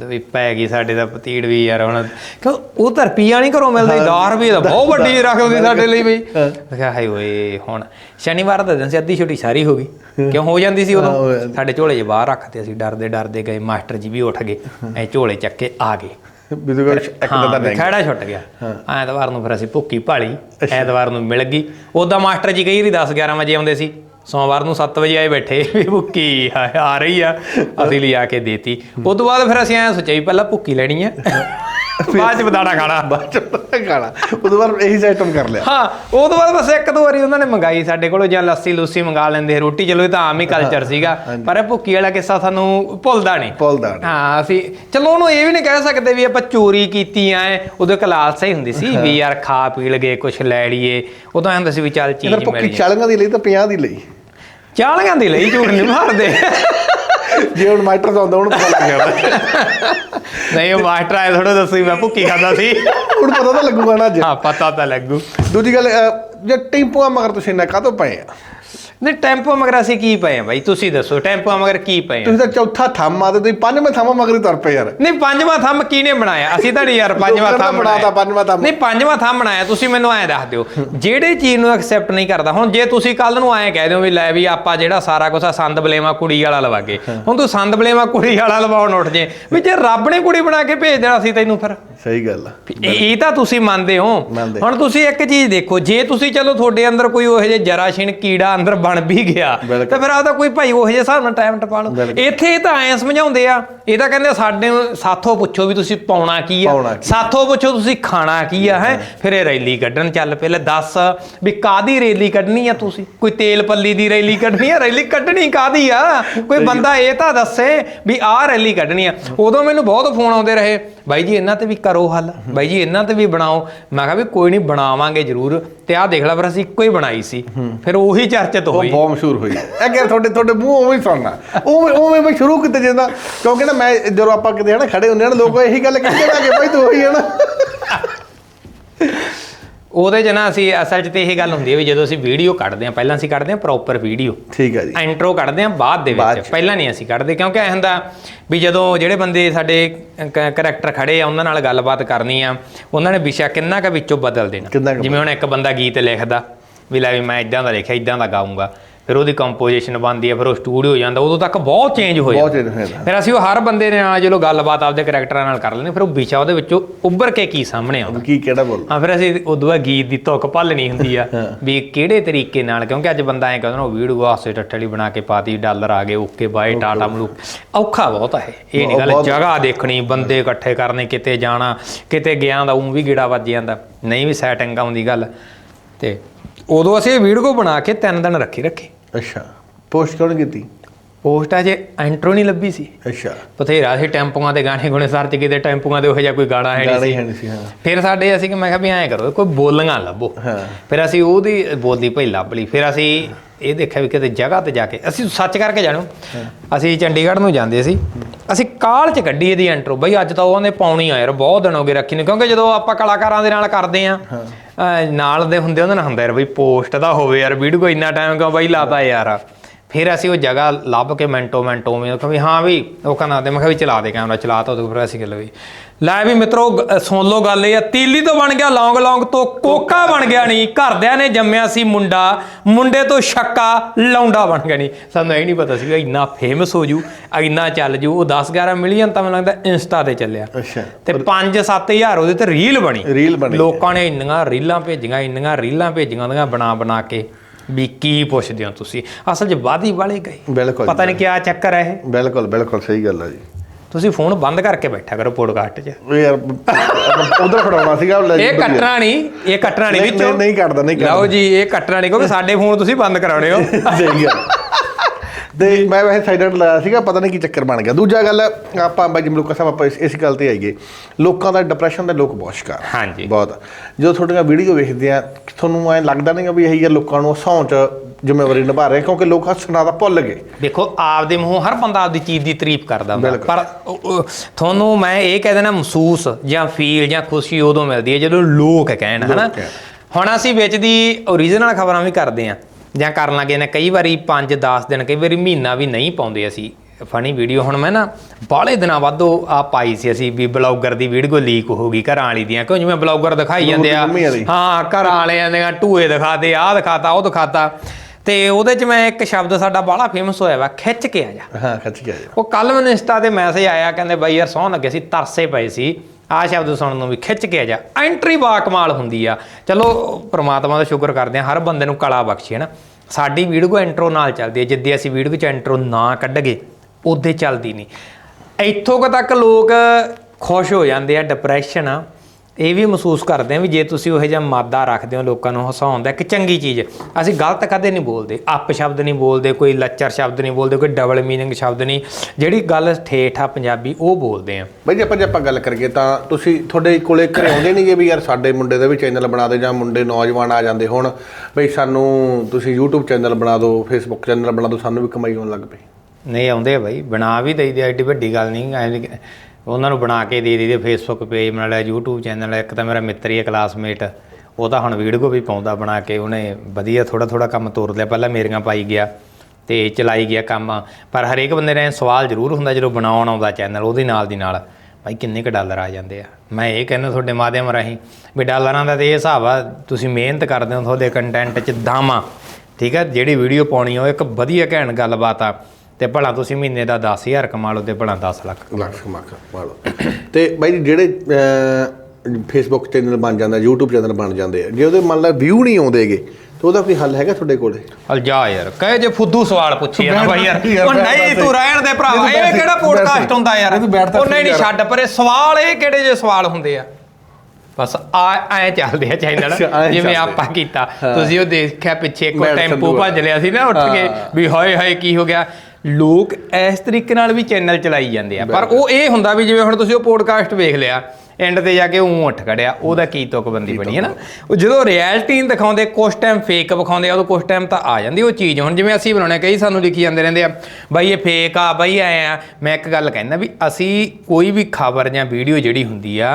A: ਤੇ ਵੀ ਪੈ ਗਈ ਸਾਡੇ ਦਾ ਪਤੀੜ ਵੀ ਯਾਰ ਹੁਣ ਕਿਉਂ ਉਹ ਤਾਂ ਰੁਪਈਆ ਨਹੀਂ ਘਰੋਂ ਮਿਲਦਾ 10 ਰੁਪਏ ਦਾ ਬਹੁਤ ਵੱਡੀ ਰੱਖਦੀ ਸਾਡੇ ਲਈ ਬਈ ਮੈਂ ਕਿਹਾ ਹਾਏ ਓਏ ਹੁਣ ਸ਼ਨੀਵਾਰ ਦਾ ਦਿਨ ਸੀ ਅੱਧੀ ਛੁੱਟੀ ਸਾਰੀ ਹੋ ਗਈ। ਕਿਉਂ ਹੋ ਜਾਂਦੀ ਸੀ ਉਦੋਂ। ਸਾਡੇ ਝੋਲੇ 'ਚ ਬਾਹਰ ਰੱਖਤੇ ਅਸੀਂ ਡਰਦੇ ਡਰਦੇ ਗਏ ਮਾਸਟਰ ਜੀ ਵੀ ਉੱਠ ਗਏ ਐ ਝੋਲੇ ਚੱਕ ਕੇ ਆ ਗਏ।
B: ਕਹਿੰਦਾ ਇੱਕ ਦਾ ਨਹੀਂ
A: ਖਹਿੜਾ ਛੁੱਟ ਗਿਆ। ਐਤਵਾਰ ਨੂੰ ਫਿਰ ਅਸੀਂ ਭੁੱਕੀ ਭਾਲੀ ਐਤਵਾਰ ਨੂੰ ਮਿਲ ਗਈ। ਉਦਾਂ ਮਾਸਟਰ ਜੀ ਕਈ ਵਾਰੀ 10 11 ਵਜੇ ਆਉਂਦੇ ਸੀ। ਸੋਮਵਾਰ ਨੂੰ 7 ਵਜੇ ਆਏ ਬੈਠੇ ਵੀ ਭੁੱਕੀ ਆ ਆ ਰਹੀ ਆ। ਅਸੀਂ ਲਿਆ ਕੇ ਦੇਤੀ। ਉਸ ਤੋਂ ਬਾਅਦ ਫਿਰ ਅਸੀਂ ਐ ਸੋਚਿਆ ਵੀ ਪਹਿਲਾਂ ਭੁੱਕੀ ਲੈਣੀ ਆ। ਬਾਅਦ ਚ ਬਦਾਣਾ ਖਾਣਾ।
B: ਬਾਅਦ ਚ ਪਤਾ ਗਾਣਾ ਉਦੋਂ ਬਾਅਦ ਇਹੀ ਸਿਸਟਮ ਕਰ ਲਿਆ।
A: ਹਾਂ ਉਹ ਤੋਂ ਬਾਅਦ ਬਸ ਇੱਕ ਦੋ ਵਾਰੀ ਉਹਨਾਂ ਨੇ ਮੰਗਾਈ ਸਾਡੇ ਕੋਲੋਂ ਜਾਂ ਲੱਸੀ ਲੂਸੀ ਮੰਗਾ ਲੈਂਦੇ ਰੋਟੀ। ਚਲੋ ਇਹ ਤਾਂ ਆਮ ਹੀ ਕਲਚਰ ਸੀਗਾ। ਪਰ ਇਹ ਭੁੱਕੀ ਵਾਲਾ ਕਿੱਸਾ ਸਾਨੂੰ ਭੁੱਲਦਾ ਨਹੀਂ।
B: ਭੁੱਲਦਾ ਨੀ।
A: ਹਾਂ ਅਸੀਂ ਚਲੋ ਉਹਨੂੰ ਇਹ ਵੀ ਨਹੀਂ ਕਹਿ ਸਕਦੇ ਵੀ ਆਪਾਂ ਚੋਰੀ ਕੀਤੀ ਐ। ਉਦੋਂ ਕਲਾਸ ਸਹੀ ਹੁੰਦੀ ਸੀ ਵੀ ਯਾਰ ਖਾ ਪੀ ਲਗੇ ਕੁਝ ਲੈ ਲਈਏ। ਉਦੋਂ ਐਂ ਹੁੰਦਾ ਸੀ ਵੀ ਚੱਲ ਚੀਜ਼ ਮਿਲ
B: ਭੁੱਕੀ
A: ਜੇ
B: 40 ਦੀ ਲਈ ਤਾਂ 50 ਦੀ ਲਈ।
A: ਚਾਲੀਆਂ ਦੀ ਲਈ ਝੂਠ ਨਹੀਂ ਮਾਰਦੇ।
B: ਜੇ ਹੁਣ ਮਾਸਟਰ ਤੋਂ ਆਉਂਦਾ ਉਹਨੂੰ ਪਤਾ ਲੱਗ ਜਾਂਦਾ
A: ਨਹੀਂ ਉਹ ਮਾਸਟਰ ਆਏ ਥੋੜਾ ਦੱਸੀ ਮੈਂ ਭੁੱਕੀ ਖਾਂਦਾ ਸੀ।
B: ਹੁਣ ਪਤਾ ਤਾਂ ਲੱਗੂਗਾ ਨਾ ਅੱਜ।
A: ਹਾਂ ਪਤਾ ਤਾਂ ਲੱਗੂ।
B: ਦੂਜੀ ਗੱਲ ਜੇ ਟੈਂਪੂਆਂ ਮਗਰ ਤੁਸੀਂ ਇੰਨਾ ਕਾਹਤੋਂ ਪਏ ਆ
A: ਨਹੀਂ ਟੈਂਪੋ ਮਗਰ ਅਸੀਂ ਕੀ ਪਏ ਆ ਬਾਈ? ਤੁਸੀਂ ਦੱਸੋ ਟੈਂਪੋ ਮਗਰ ਕੀ ਪਏ ਆ
B: ਤੁਸੀਂ ਤਾਂ ਚੌਥਾ ਥੰਮ ਆ ਤੇ ਤੁਸੀਂ ਪੰਜਵੇਂ ਥੰਮ ਮਗਰ ਹੀ ਤੁਰ ਪਏ ਯਾਰ।
A: ਨਹੀਂ ਪੰਜਵਾਂ ਥੰਮ ਕਿਹਨੇ ਬਣਾਇਆ? ਅਸੀਂ ਤਾਂ ਨਹੀਂ ਯਾਰ <laughs> ਪੰਜਵਾਂ
B: ਲੋਕਾਂ ਨੇ
A: ਥੰਮ
B: ਬਣਾਤਾ ਪੰਜਵਾਂ ਥੰਮ।
A: ਨਹੀਂ ਪੰਜਵਾਂ ਥੰਮ ਬਣਾਇਆ ਤੁਸੀਂ ਮੈਨੂੰ ਐਂ ਦੱਸ ਦਿਓ। ਜਿਹੜੇ ਚੀਜ਼ ਨੂੰ ਐਕਸੈਪਟ ਨਹੀਂ ਕਰਦਾ ਹੁਣ ਜੇ ਤੁਸੀਂ ਕੱਲ ਨੂੰ ਐਂ ਕਹਿ ਦਿਓ ਵੀ ਲੈ ਵੀ ਆਪਾਂ ਜਿਹੜਾ ਸਾਰਾ ਕੁਝ ਆ ਸੰਦ ਬਲੇਵਾ ਕੁੜੀ ਵਾਲਾ ਲਵਾਗੇ। ਹੁਣ ਤੂੰ ਸੰਦ ਬਲੇਵਾ ਕੁੜੀ ਵਾਲਾ ਲਵਾਉਣ ਉੱਠ ਜੇ। ਵੀ ਜੇ ਰੱਬ ਨੇ ਕੁੜੀ ਬਣਾ ਕੇ ਭੇਜ ਦੇਣਾ ਸੀ ਤੈਨੂੰ ਫਿਰ?
B: ਸਹੀ ਗੱਲ ਆ।
A: ਇਹ ਇਹ ਤਾਂ ਤੁਸੀਂ ਮੰਨਦੇ ਹੋ।
B: ਮੰਨਦੇ।
A: ਹੁਣ ਤੁਸੀਂ ਇੱਕ ਚੀਜ਼ ਦੇਖੋ ਜੇ ਤੁਸੀਂ ਚਲੋ ਤੁਹਾਡੇ ਅੰਦਰ ਕੋਈ ਉਹ ਜਿਹੇ ਜਰਾਸ਼ੀਨ ਕੀੜਾ ਅੰਦਰ ਬਣ ਵੀ ਗਿਆ। ਤੇ ਫਿਰ ਆਦਾ ਕੋਈ ਭਾਈ ਉਹੋ ਜਿਹੇ ਹਿਸਾਬ ਨਾਲ ਟਾਈਮ ਟਪਾ ਲਓ। ਇੱਥੇ ਇਹ ਤਾਂ ਐਂ ਸਮਝਾਉਂਦੇ ਆ ਇਹ ਤਾਂ ਕਹਿੰਦੇ ਸਾਡੇ ਸਾਥੋਂ ਪੁੱਛੋ ਵੀ ਤੁਸੀਂ ਪਾਉਣਾ ਕੀ ਆ। ਸਾਥੋਂ ਪੁੱਛੋ ਤੁਸੀਂ ਖਾਣਾ ਕੀ ਆ ਹੈ। ਫਿਰ ਇਹ ਰੈਲੀ ਕੱਢਣ ਚੱਲ ਪਏ ਲੈ ਦੱਸ ਵੀ ਕਾਦੀ ਰੈਲੀ ਕੱਢਣੀ ਆ ਤੁਸੀਂ? ਕੋਈ ਤੇਲ ਪੱਲੀ ਦੀ ਰੈਲੀ ਕੱਢਣੀ ਆ? ਰੈਲੀ ਕੱਢਣੀ ਕਾਦੀ ਆ? ਕੋਈ ਬੰਦਾ ਇਹ ਤਾਂ ਦੱਸੇ ਵੀ ਆਹ ਰੈਲੀ ਕੱਢਣੀ ਆ। ਉਦੋਂ ਮੈਨੂੰ ਬਹੁਤ ਫੋਨ ਆਉਂਦੇ ਰਹੇ ਬਾਈ ਜੀ ਇਹਨਾਂ ਤੇ ਵੀ ਕਰੋ ਹੱਲ ਬਾਈ ਜੀ ਇਹਨਾਂ ਤੇ ਵੀ ਬਣਾਓ। ਮੈਂ ਕਿਹਾ ਵੀ ਕੋਈ ਨਹੀਂ ਬਣਾਵਾਂਗੇ ਜ਼ਰੂਰ। ਤੇ ਆਹ ਦੇਖ ਲੈ ਫਿਰ ਅਸੀਂ ਇੱਕੋ ਹੀ ਬਣਾਈ ਸੀ। ਫਿਰ ਉਹੀ ਚਰਚਿਤ
B: ਉਹ
A: ਹੋਈ।
B: ਬਹੁਤ ਮਸ਼ਹੂਰ ਹੋਈ। ਇਹ ਕਿ ਤੁਹਾਡੇ ਤੁਹਾਡੇ ਮੂੰਹ ਉਵੇਂ ਹੀ ਸੁਣਨਾ। ਉਵੇਂ ਉਵੇਂ ਮੈਂ ਸ਼ੁਰੂ ਕਿਤੇ ਜਾਂਦਾ ਕਿਉਂਕਿ ਨਾ ਮੈਂ ਜਦੋਂ ਆਪਾਂ ਕਿਤੇ ਹਨਾ ਖੜੇ ਹੁੰਦੇ ਆ ਨਾ ਲੋਕ ਇਹੀ ਗੱਲ ਕਹਿੰਦੇ ਆ ਕਿ ਭਾਈ ਤੂੰ ਉਹੀ ਹੈ ਨਾ।
A: ਉਹਦੇ 'ਚ ਨਾ ਅਸੀਂ ਅਸਲ 'ਚ ਤੇ ਇਹ ਗੱਲ ਹੁੰਦੀ ਹੈ ਵੀ ਜਦੋਂ ਅਸੀਂ ਵੀਡੀਓ ਕੱਢਦੇ ਹਾਂ ਪਹਿਲਾਂ ਅਸੀਂ ਕੱਢਦੇ ਹਾਂ ਪ੍ਰੋਪਰ ਵੀਡੀਓ
B: ਠੀਕ ਹੈ ਜੀ।
A: ਇੰਟਰੋ ਕੱਢਦੇ ਆ ਬਾਅਦ ਦੇ ਵਿੱਚ। ਪਹਿਲਾਂ ਨਹੀਂ ਅਸੀਂ ਕੱਢਦੇ ਕਿਉਂਕਿ ਇਹ ਹੁੰਦਾ ਵੀ ਜਦੋਂ ਜਿਹੜੇ ਬੰਦੇ ਸਾਡੇ ਕਰੈਕਟਰ ਖੜੇ ਆ ਉਹਨਾਂ ਨਾਲ ਗੱਲਬਾਤ ਕਰਨੀ ਆ ਉਹਨਾਂ ਨੇ ਵਿਸ਼ਾ ਕਿੰਨਾ ਕੁ ਵਿੱਚੋਂ ਬਦਲ ਦੇਣਾ। ਜਿਵੇਂ ਹੁਣ ਇੱਕ ਬੰਦਾ ਗੀਤ ਲਿਖਦਾ। ਵੀ ਲੈ ਵੀ ਮੈਂ ਇਦਾਂ ਦਾ ਲਿਖਿਆ ਇਦਾਂ ਦਾ ਗਾਉਂਗਾ ਫਿਰ ਉਹਦੀ ਕੰਪੋਜੀਸ਼ਨ ਬਣਦੀ ਆ ਫਿਰ ਉਹ ਸਟੂਡੀਓ ਜਾਂਦਾ ਉਦੋਂ ਤੱਕ ਬਹੁਤ ਚੇਂਜ ਹੋ
B: ਬਹੁਤ ਚੇਂਜ ਹੋ ਜਾਂਦਾ
A: ਫਿਰ ਅਸੀਂ ਉਹ ਹਰ ਬੰਦੇ ਦੇ ਨਾਲ ਜਦੋਂ ਗੱਲਬਾਤ ਆਪਦੇ ਕਰੈਕਟਰਾਂ ਨਾਲ ਕਰ ਲੈਂਦੇ ਫਿਰ ਉਹ ਵਿਸ਼ਾ ਉਹਦੇ ਵਿੱਚੋਂ ਉੱਭਰ ਕੇ ਕੀ ਸਾਹਮਣੇ ਆਉਂਦਾ।
B: ਕੀ ਕਿਹੜਾ ਬੋਲ
A: ਹਾਂ ਫਿਰ ਅਸੀਂ ਉਦੋਂ ਬਾਅਦ ਗੀਤ ਦੀ ਧੁੱਕ ਭੱਲਣੀ ਹੁੰਦੀ ਆ ਵੀ ਕਿਹੜੇ ਤਰੀਕੇ ਨਾਲ ਕਿਉਂਕਿ ਅੱਜ ਬੰਦਾ ਐ ਕਹਿੰਦਾ ਨਾ ਵੀਡੀਓ ਵਾਸਤੇ ਟੱਟਲੀ ਬਣਾ ਕੇ ਪਾਤੀ ਡਾਲਰ ਆ ਗਏ ਓਕੇ ਬਾਏ ਟਾਟਾ ਮਲੂ ਔਖਾ ਬਹੁਤ ਹੈ ਇਹ। ਨਹੀਂ ਗੱਲ ਜਗ੍ਹਾ ਦੇਖਣੀ ਬੰਦੇ ਇਕੱਠੇ ਕਰਨੇ ਕਿਤੇ ਜਾਣਾ ਕਿਤੇ ਗਿਆ ਦਾ ਉਂ ਵੀ ਗੇੜਾ ਵੱਜ ਜਾਂਦਾ। ਨਹੀਂ ਵੀ ਸੈਟਿੰਗ ਆਉਂਦੀ ਗੱਲ। ਤੇ ਉਦੋਂ ਅਸੀਂ ਇਹ ਵੀਡੀਓ ਬਣਾ ਕੇ ਤਿੰਨ ਦਿਨ ਰੱਖੀ ਰੱਖੇ।
B: ਅੱਛਾ। ਪੋਸਟ ਕਿਉਂ ਨੀ ਕੀਤੀ?
A: ਪੋਸਟ ਅਜੇ ਐਂਟਰੋ ਨਹੀਂ ਲੱਭੀ ਸੀ।
B: ਅੱਛਾ।
A: ਬਥੇਰਾ ਸੀ ਟੈਂਪੂਆਂ ਦੇ ਗਾਣੇ ਗੁਣੇ ਸਰਚ ਕੀਤੇ ਟੈਂਪੂਆਂ ਦੇ ਉਹੋ ਜਿਹਾ ਕੋਈ ਗਾਣਾ ਹੈ ਨਹੀਂ ਸੀ।
B: ਹਾਂ
A: ਫਿਰ ਸਾਡੇ ਅਸੀਂ ਕਿ ਮੈਂ ਕਿਹਾ ਵੀ ਐਂ ਕਰੋ ਕੋਈ ਬੋਲੀਆਂ ਲੱਭੋ।
B: ਹਾਂ।
A: ਫਿਰ ਅਸੀਂ ਉਹਦੀ ਬੋਲੀ ਭਈ ਲੱਭ ਲਈ। ਫਿਰ ਅਸੀਂ ਇਹ ਦੇਖਿਆ ਵੀ ਕਿਤੇ ਜਗ੍ਹਾ ਤੇ ਜਾ ਕੇ ਅਸੀਂ ਸੱਚ ਕਰਕੇ ਜਾਣੋ। ਅਸੀਂ ਚੰਡੀਗੜ੍ਹ ਨੂੰ ਜਾਂਦੇ ਸੀ। ਅਸੀਂ ਕਾਲ ਚ ਕੱਢੀ ਇਹਦੀ ਐਂਟਰੋ ਬਈ ਅੱਜ ਤਾਂ ਉਹਨੇ ਪਾਉਣੀ ਆ ਯਾਰ ਬਹੁਤ ਦਿਨ ਹੋ ਗਏ ਰੱਖੀ ਨੂੰ ਕਿਉਂਕਿ ਜਦੋਂ ਆਪਾਂ ਕਲਾਕਾਰਾਂ ਦੇ ਨਾਲ ਕਰਦੇ ਆ ਨਾਲ ਦੇ ਹੁੰਦੇ ਉਹਨਾਂ ਨਾਲ ਹੁੰਦਾ ਯਾਰ ਬਈ ਪੋਸਟ ਦਾ ਹੋਵੇ ਯਾਰ ਵੀਡੀਓ ਇੰਨਾ ਟਾਈਮ ਕਿਉਂ ਬਈ ਲਾਤਾ ਯਾਰ। ਫਿਰ ਅਸੀਂ ਉਹ ਜਗ੍ਹਾ ਲੱਭ ਕੇ ਮਿੰਟੋ ਮਿੰਟ ਉਵੇਂ ਕਿ ਵੀ ਹਾਂ ਵੀ ਉਹ ਕਹਿੰਦਾ ਤੇ ਮੈਂ ਕਿਹਾ ਵੀ ਚਲਾ ਦੇ ਕੈਮਰਾ ਚਲਾ ਤਾ ਉਹ ਫਿਰ ਅਸੀਂ ਗੱਲ ਵੀ। ਲੈ ਵੀ ਮਿੱਤਰੋ ਗ- ਸੁਣ ਲਓ ਗੱਲ ਇਹ ਆ ਤੀਲੀ ਤੋਂ ਬਣ ਗਿਆ ਲੌਂਗ ਲੌਂਗ ਤੋਂ ਕੋਕਾ ਬਣ ਗਿਆ ਨਹੀਂ ਘਰਦਿਆਂ ਨੇ ਜੰਮਿਆ ਸੀ ਮੁੰਡਾ ਮੁੰਡੇ ਤੋਂ ਛੱਕਾ ਲੌਂਡਾ ਬਣ ਗਿਆ ਨਹੀਂ। ਸਾਨੂੰ ਇਹ ਨਹੀਂ ਪਤਾ ਸੀ ਵੀ ਇੰਨਾ ਫੇਮਸ ਹੋ ਜੂ ਇੰਨਾ ਚੱਲ ਜੂ ਉਹ 10 11 ਮਿਲੀਅਨ ਤਾਂ ਮੈਨੂੰ ਲੱਗਦਾ ਇੰਸਟਾ ਤੇ ਚੱਲਿਆ।
B: ਅੱਛਾ।
A: ਤੇ 5-7000 ਉਹਦੇ ਤੇ ਰੀਲ ਬਣੀ।
B: ਰੀਲ ਬਣੀ।
A: ਲੋਕਾਂ ਨੇ ਇੰਨੀਆਂ ਰੀਲਾਂ ਭੇਜੀਆਂ ਇੰਨੀਆਂ ਰੀਲਾਂ ਭੇਜੀਆਂ ਉਹਦੀਆਂ ਬਣਾ ਬਣਾ ਕੇ। ਵੀ ਕੀ ਪੁੱਛਦੇ ਹੋ ਤੁਸੀਂ? ਅਸਲ 'ਚ ਵਾਦੀ ਵਾਲੇ ਗਏ।
B: ਬਿਲਕੁਲ
A: ਪਤਾ ਨਹੀਂ ਕਿਆ ਚੱਕਰ ਹੈ ਇਹ।
B: ਬਿਲਕੁਲ ਬਿਲਕੁਲ ਸਹੀ ਗੱਲ ਹੈ ਜੀ।
A: ਤੁਸੀਂ ਫੋਨ ਬੰਦ ਕਰਕੇ ਬੈਠਾ ਕਰੋ ਪੋਡਕਾਸਟ 'ਚ।
B: ਉਹ ਯਾਰ ਉਧਰ ਫੜਾਉਣਾ ਸੀਗਾ
A: ਇਹ। ਕੱਟਣਾ ਨਹੀਂ ਇਹ ਕੱਟਣਾ ਨਹੀਂ
B: ਨਹੀਂ-
A: ਵਿੱਚੋਂ।
B: ਨਹੀਂ ਕੱਟਦਾ ਨਹੀਂ ਕੱਟਦਾ।
A: ਲਓ ਜੀ ਇਹ ਕੱਟਣਾ ਨਹੀਂ ਕਿਉਂਕਿ ਸਾਡੇ ਫੋਨ ਤੁਸੀਂ ਬੰਦ ਕਰਾਉਣੇ ਹੋ।
B: ਸਹੀ ਗੱਲ। ਤੇ ਮੈਂ ਵੈਸੇ ਸਾਈਡਰ ਲਾਇਆ ਸੀਗਾ ਪਤਾ ਨਹੀਂ ਕੀ ਚੱਕਰ ਬਣ ਗਿਆ। ਦੂਜਾ ਗੱਲ ਆਪਾਂ ਬਾਈ ਜਮਲੂਕਾ ਸਾਹਿਬ ਆਪਾਂ ਇਸ- ਗੱਲ ਤੇ ਆਈਏ। ਲੋਕਾਂ ਦਾ ਡਿਪਰੈਸ਼ਨ ਦਾ ਲੋਕ ਬਹੁਤ ਸ਼ਿਕਾਰ
A: ਹਾਂਜੀ।
B: ਬਹੁਤ। ਜਦੋਂ ਤੁਹਾਡੀਆਂ ਵੀਡੀਓ ਵੇਖਦੇ ਆ ਤੁਹਾਨੂੰ ਐ ਲੱਗਦਾ ਨਹੀਂ ਵੀ ਇਹੀ ਲੋਕਾਂ ਨੂੰ ਚ ਜ਼ਿੰਮੇਵਾਰੀ ਨਿਭਾ ਰਹੇ ਕਿਉਂਕਿ ਲੋਕ ਹੱਸਣਾ ਤਾਂ ਭੁੱਲ ਗਏ।
A: ਦੇਖੋ ਆਪਦੇ ਮੂੰਹੋਂ ਹਰ ਬੰਦਾ ਆਪਦੀ ਚੀਜ਼ ਦੀ ਤਾਰੀਫ ਕਰਦਾ ਹੁੰਦਾ। ਪਰ ਤੁਹਾਨੂੰ ਮੈਂ ਇਹ ਕਹਿ ਦੇਣਾ ਮਹਿਸੂਸ ਜਾਂ ਫੀਲ ਜਾਂ ਖੁਸ਼ੀ ਉਦੋਂ ਮਿਲਦੀ ਹੈ ਜਦੋਂ ਲੋਕ ਕਹਿਣ ਹਨਾ। ਹੁਣ ਅਸੀਂ ਵਿੱਚ ਦੀ ਓਰੀਜਨਲ ਖਬਰਾਂ ਵੀ ਕਰਦੇ ਆ। ਜਾਂ ਕਰਨ ਲੱਗੇ ਨੇ ਕਈ ਵਾਰੀ 5-10 ਦਿਨ ਕਈ ਵਾਰੀ ਮਹੀਨਾ ਵੀ ਨਹੀਂ ਪਾਉਂਦੇ ਅਸੀਂ। ਫਨੀ ਵੀਡੀਓ ਹੁਣ ਮੈਂ ਨਾ ਬਾਹਲੇ ਦਿਨਾਂ ਬਾਅਦ ਆ ਪਾਈ ਸੀ ਅਸੀਂ ਵੀ ਬਲੌਗਰ ਦੀ ਵੀਡੀਓ ਲੀਕ ਹੋ ਗਈ ਘਰਾਂ ਵਾਲੀ ਦੀਆਂ। ਕਿਉਂ ਜਿਵੇਂ ਬਲੌਗਰ ਦਿਖਾਈ ਜਾਂਦੇ ਆ?
B: ਦੀ।
A: ਹਾਂ ਘਰਾਂ ਵਾਲਿਆਂ ਦੀਆਂ ਟੂਏ ਦਿਖਾਤੇ ਆਹ ਦਿਖਾਤਾ ਉਹ ਦਿਖਾਤਾ। ਤੇ ਉਹਦੇ ਚ ਮੈਂ ਇੱਕ ਸ਼ਬਦ ਸਾਡਾ ਬਾਹਲਾ ਫੇਮਸ ਹੋਇਆ ਵਾ ਖਿੱਚ ਕੇ ਆ ਜਾ।
B: ਹਾਂ ਖੱਚ ਗਿਆ ਜੀ।
A: ਉਹ ਕੱਲ ਮੈਨੂੰ ਇੰਸਟਾ ਤੇ ਮੈਸੇਜ ਆਇਆ ਕਹਿੰਦੇ ਬਾਈ ਯਾਰ ਸੌਣ ਲੱਗੇ ਸੀ ਤਰਸੇ ਪਏ ਸੀ। ਆ ਸ਼ਬਦ ਸੁਣਨ ਨੂੰ ਵੀ ਖਿੱਚ ਕੇ ਆ ਜਾ। ਐਂਟਰੀ ਬਾ ਕਮਾਲ ਹੁੰਦੀ ਆ। ਚਲੋ, ਪ੍ਰਮਾਤਮਾ ਦਾ ਸ਼ੁਕਰ ਕਰਦੇ ਆ ਹਰ ਬੰਦੇ ਨੂੰ ਕਲਾ ਬਖਸ਼ੀ ਹੈ ਨਾ। ਸਾਡੀ ਵੀਡੀਓ ਇੰਟਰੋ ਨਾਲ ਚੱਲਦੀ ਹੈ। ਜਿੱਦੇ ਅਸੀਂ ਵੀਡੀਓ ਚ ਇੰਟਰੋ ਨਾ ਕੱਢ ਗਏ ਉਹਦੇ ਚੱਲਦੀ ਨਹੀਂ। ਇੱਥੋਂ ਕੁ ਤੱਕ ਲੋਕ ਖੁਸ਼ ਹੋ ਜਾਂਦੇ ਆ ਡਿਪਰੈਸ਼ਨ ਆ। ਇਹ ਵੀ ਮਹਿਸੂਸ ਕਰਦੇ ਆ ਵੀ ਜੇ ਤੁਸੀਂ ਉਹੋ ਜਿਹਾ ਮਾਦਾ ਰੱਖਦੇ ਹੋ ਲੋਕਾਂ ਨੂੰ ਹਸਾਉਣ ਦਾ ਇੱਕ ਚੰਗੀ ਚੀਜ਼। ਅਸੀਂ ਗਲਤ ਕਦੇ ਨਹੀਂ ਬੋਲਦੇ। ਅਪ ਸ਼ਬਦ ਨਹੀਂ ਬੋਲਦੇ ਕੋਈ ਲੱਚਰ ਸ਼ਬਦ ਨਹੀਂ ਬੋਲਦੇ ਕੋਈ ਡਬਲ ਮੀਨਿੰਗ ਸ਼ਬਦ ਨਹੀਂ। ਜਿਹੜੀ ਗੱਲ ਠੇਠ ਆ ਪੰਜਾਬੀ ਉਹ ਬੋਲਦੇ ਆ
B: ਬਈ ਜੇ ਆਪਾਂ ਜੇ ਆਪਾਂ ਗੱਲ ਕਰੀਏ ਤਾਂ ਤੁਸੀਂ ਤੁਹਾਡੇ ਕੋਲੇ ਘਰੇ ਆਉਂਦੇ ਨਹੀਂਗੇ ਵੀ ਯਾਰ ਸਾਡੇ ਮੁੰਡੇ ਦਾ ਵੀ ਚੈਨਲ ਬਣਾ ਦੇ ਜਾਂ ਮੁੰਡੇ ਨੌਜਵਾਨ ਆ ਜਾਂਦੇ ਹੁਣ। ਬਈ ਸਾਨੂੰ ਤੁਸੀਂ YouTube ਚੈਨਲ ਬਣਾ ਦਿਓ Facebook ਚੈਨਲ ਬਣਾ ਦਿਓ ਸਾਨੂੰ ਵੀ ਕਮਾਈ ਹੋਣ ਲੱਗ ਪਈ।
A: ਨਹੀਂ ਆਉਂਦੇ ਆ ਬਾਈ ਬਣਾ ਵੀ ਦਈਦੇ ਐਡੀ ਵੱਡੀ ਗੱਲ ਨਹੀਂ ਐਂ ਉਹਨਾਂ ਨੂੰ ਬਣਾ ਕੇ ਦੇ ਦਈਦੇ ਫੇਸਬੁੱਕ ਪੇਜ ਬਣਾ ਲਿਆ YouTube ਚੈਨਲ ਇੱਕ ਤਾਂ ਮੇਰਾ ਮਿੱਤਰ ਹੀ ਹੈ ਕਲਾਸਮੇਟ ਉਹ ਤਾਂ ਹੁਣ ਵੀਡੀਓ ਵੀ ਪਾਉਂਦਾ ਬਣਾ ਕੇ, ਉਹਨੇ ਵਧੀਆ ਥੋੜਾ ਥੋੜਾ ਕੰਮ ਤੋਰ ਲਿਆ, ਪਹਿਲਾਂ ਮੇਰੀਆਂ ਪਾਈ ਗਿਆ ਤੇ ਚਲਾਈ ਗਿਆ ਕੰਮ। ਪਰ ਹਰੇਕ ਬੰਦੇ ਨੇ ਸਵਾਲ ਜ਼ਰੂਰ ਹੁੰਦਾ ਜਦੋਂ ਬਣਾਉਣ ਆਉਂਦਾ ਚੈਨਲ ਉਹਦੇ ਨਾਲ ਦੀ ਨਾਲ, ਭਾਈ ਕਿੰਨੇ ਕ ਡਾਲਰ ਆ ਜਾਂਦੇ ਆ? ਮੈਂ ਇਹ ਕਹਿੰਦਾ ਤੁਹਾਡੇ ਮਾਧਿਅਮ ਰਾਹੀਂ ਵੀ ਡਾਲਰਾਂ ਦਾ ਤੇ ਇਹ ਹਿਸਾਬ ਆ, ਤੁਸੀਂ ਮਿਹਨਤ ਕਰਦੇ ਹੋ ਤੁਹਾਡੇ ਕੰਟੈਂਟ 'ਚ ਦਾਮਾ। ਠੀਕ ਆ, ਜਿਹੜੀ ਵੀਡੀਓ ਪਾਉਣੀ ਉਹ ਇੱਕ ਵਧੀਆ ਘੈਣ ਗੱਲਬਾਤ ਆ। ਤੇ ਭਲਾ ਤੁਸੀਂ ਮਹੀਨੇ ਦਾ 10000 ਕਮਾ ਲਓ ਤੇ ਭਲਾ 10 ਲੱਖ
B: ਲੱਖ ਕਮਾ ਕੇ ਵਾਲੋ ਤੇ ਬਾਈ ਜੀ ਜਿਹੜੇ ਫੇਸਬੁੱਕ ਚੈਨਲ ਬਣ ਜਾਂਦਾ YouTube ਚੈਨਲ ਬਣ ਜਾਂਦੇ ਆ ਜੇ ਉਹਦੇ ਮੰਨ ਲਾ ਵਿਊ ਨਹੀਂ ਆਉਂਦੇਗੇ ਤੇ ਉਹਦਾ ਕੋਈ ਹੱਲ ਹੈਗਾ ਤੁਹਾਡੇ ਕੋਲੇ?
A: ਹਲ ਜਾ ਯਾਰ ਕਹੇ ਜੇ ਫੁੱਦੂ ਸਵਾਲ ਪੁੱਛੀ ਨਾ ਬਾਈ ਯਾਰ। ਉਹ ਨਹੀਂ ਤੂੰ ਰਹਿਣ ਦੇ ਭਰਾਵਾ ਇਹ ਕਿਹੜਾ ਪੋਡਕਾਸਟ ਹੁੰਦਾ ਯਾਰ? ਉਹ ਨਹੀਂ ਨਹੀਂ। ਛੱਡ ਪਰੇ ਸਵਾਲ ਇਹ ਕਿਹੜੇ ਜੇ ਸਵਾਲ ਹੁੰਦੇ ਆ? ਬਸ ਆ ਐ ਚੱਲਦੇ ਆ ਚੈਨਲ ਜਿਵੇਂ। ਆਪਾਂ ਕੀਤਾ। ਤੁਸੀਂ ਉਹ ਦੇਖਿਆ ਪਿੱਛੇ ਇੱਕ
B: ਮੈਡ
A: ਟੈਂਪੂ ਭੱਜ ਲਿਆ ਸੀ ਨਾ ਉੱਠ ਕੇ। ਵੀ ਹਾਏ ਹਾਏ ਕੀ ਹੋ ਗਿਆ। ਲੋਕ ਇਸ ਤਰੀਕੇ ਨਾਲ ਵੀ ਚੈਨਲ ਚਲਾਈ ਜਾਂਦੇ ਆ। ਪਰ ਉਹ ਇਹ ਹੁੰਦਾ ਵੀ ਜਿਵੇਂ ਹੁਣ ਤੁਸੀਂ ਉਹ ਪੋਡਕਾਸਟ ਵੇਖ ਲਿਆ ਐਂਡ ਤੇ ਜਾ ਕੇ ਉਹ ਉੱਠ ਖੜਿਆ। ਉਹਦਾ ਕੀ ਤੁਕਬੰਦੀ ਬਣੀ ਹੈ ਨਾ? ਉਹ ਜਦੋਂ ਰਿਐਲਿਟੀ ਨਹੀਂ ਦਿਖਾਉਂਦੇ ਕੁਝ ਟਾਈਮ ਫੇਕ ਵਿਖਾਉਂਦੇ ਆ ਉਦੋਂ ਕੁਝ ਟਾਈਮ ਤਾਂ ਆ ਜਾਂਦੀ ਉਹ ਚੀਜ਼। ਹੁਣ ਜਿਵੇਂ ਅਸੀਂ ਬਣਾਉਣੇ ਕਈ ਸਾਨੂੰ ਲਿਖੀ ਜਾਂਦੇ ਰਹਿੰਦੇ ਆ ਬਾਈ ਇਹ ਫੇਕ ਆ ਬਾਈ ਐ ਆ। ਮੈਂ ਇੱਕ ਗੱਲ ਕਹਿੰਦਾ ਵੀ ਅਸੀਂ ਕੋਈ ਵੀ ਖਬਰ ਜਾਂ ਵੀਡੀਓ ਜਿਹੜੀ ਹੁੰਦੀ ਆ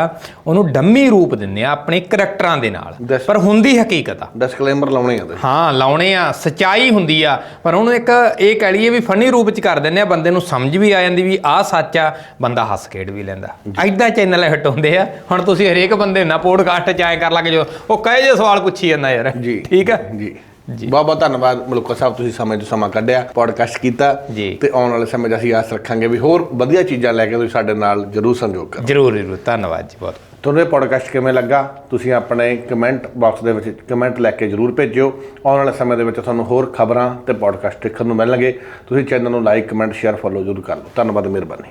A: ਉਹਨੂੰ ਡੰਮੀ ਰੂਪ ਦਿੰਦੇ ਆ ਆਪਣੇ ਕਰੈਕਟਰਾਂ ਦੇ ਨਾਲ। ਪਰ ਹੁੰਦੀ ਹਕੀਕਤ ਆ।
B: ਡਿਸਕਲੇਮਰ ਲਾਉਣੇ ਆ
A: ਹਾਂ ਲਾਉਣੇ ਆ ਸਚਾਈ ਹੁੰਦੀ ਆ। ਪਰ ਉਹਨੂੰ ਇੱਕ ਇਹ ਕਹਿ ਲਈਏ ਵੀ ਫਨੀ ਰੂਪ ਚ ਕਰ ਦਿੰਦੇ ਆ ਬੰਦੇ ਨੂੰ ਸਮਝ ਵੀ ਆ ਜਾਂਦੀ ਵੀ ਆਹ ਸੱਚ ਆ ਬੰਦਾ ਹੱਸ ਖੇਡ ਵੀ ਲੈਂਦਾ। ਐਦਾਂ ਚੈਨਲ ਹਿੱਟ ਹੁੰਦੇ ਆ ਹੁਣ ਤੁਸੀਂ ਹਰੇਕ ਬੰਦੇ ਨਾ ਪੋਡਕਾਸਟ ਚ ਐ ਕਰ ਲੱਗ ਜੋ ਉਹ ਕਹੇ ਜੇ ਸਵਾਲ ਪੁੱਛੀ ਜਾਂਦਾ ਯਾਰ।
B: ਜੀ
A: ਠੀਕ ਆ?
B: ਜੀ। ਬਹੁਤ ਬਹੁਤ ਧੰਨਵਾਦ ਮਲੂਕਾ ਸਾਹਿਬ ਤੁਸੀਂ ਸਮੇਂ ਤੋਂ ਸਮਾਂ ਕੱਢਿਆ ਪੋਡਕਾਸਟ ਕੀਤਾ। ਤੇ ਆਉਣ ਵਾਲੇ ਸਮੇਂ 'ਚ ਅਸੀਂ ਆਸ ਰੱਖਾਂਗੇ ਵੀ ਹੋਰ ਵਧੀਆ ਚੀਜ਼ਾਂ ਲੈ ਕੇ ਤੁਸੀਂ ਸਾਡੇ ਨਾਲ ਜਰੂਰ ਸੰਯੋਗ ਕਰੋ।
A: ਜਰੂਰ ਜਰੂਰ। ਧੰਨਵਾਦ ਜੀ ਬਹੁਤ।
B: ਤੁਹਾਨੂੰ ਇਹ ਪੋਡਕਾਸਟ ਕਿਵੇਂ ਲੱਗਾ? ਤੁਸੀਂ ਆਪਣੇ ਕਮੈਂਟ ਬਾਕਸ ਦੇ ਵਿੱਚ ਕਮੈਂਟ ਲੈ ਕੇ ਜਰੂਰ ਭੇਜਿਓ। ਆਉਣ ਵਾਲੇ ਸਮੇਂ ਦੇ ਵਿੱਚ ਤੁਹਾਨੂੰ ਹੋਰ ਖਬਰਾਂ ਤੇ ਪੋਡਕਾਸਟ ਦੇਖਣ ਨੂੰ ਮਿਲਣਗੇ। ਤੁਸੀਂ ਚੈਨਲ ਨੂੰ ਲਾਈਕ ਕਮੈਂਟ ਸ਼ੇਅਰ ਫੋਲੋ ਜਰੂਰ ਕਰ ਲਓ। ਧੰਨਵਾਦ ਮਿਹਰਬਾਨੀ।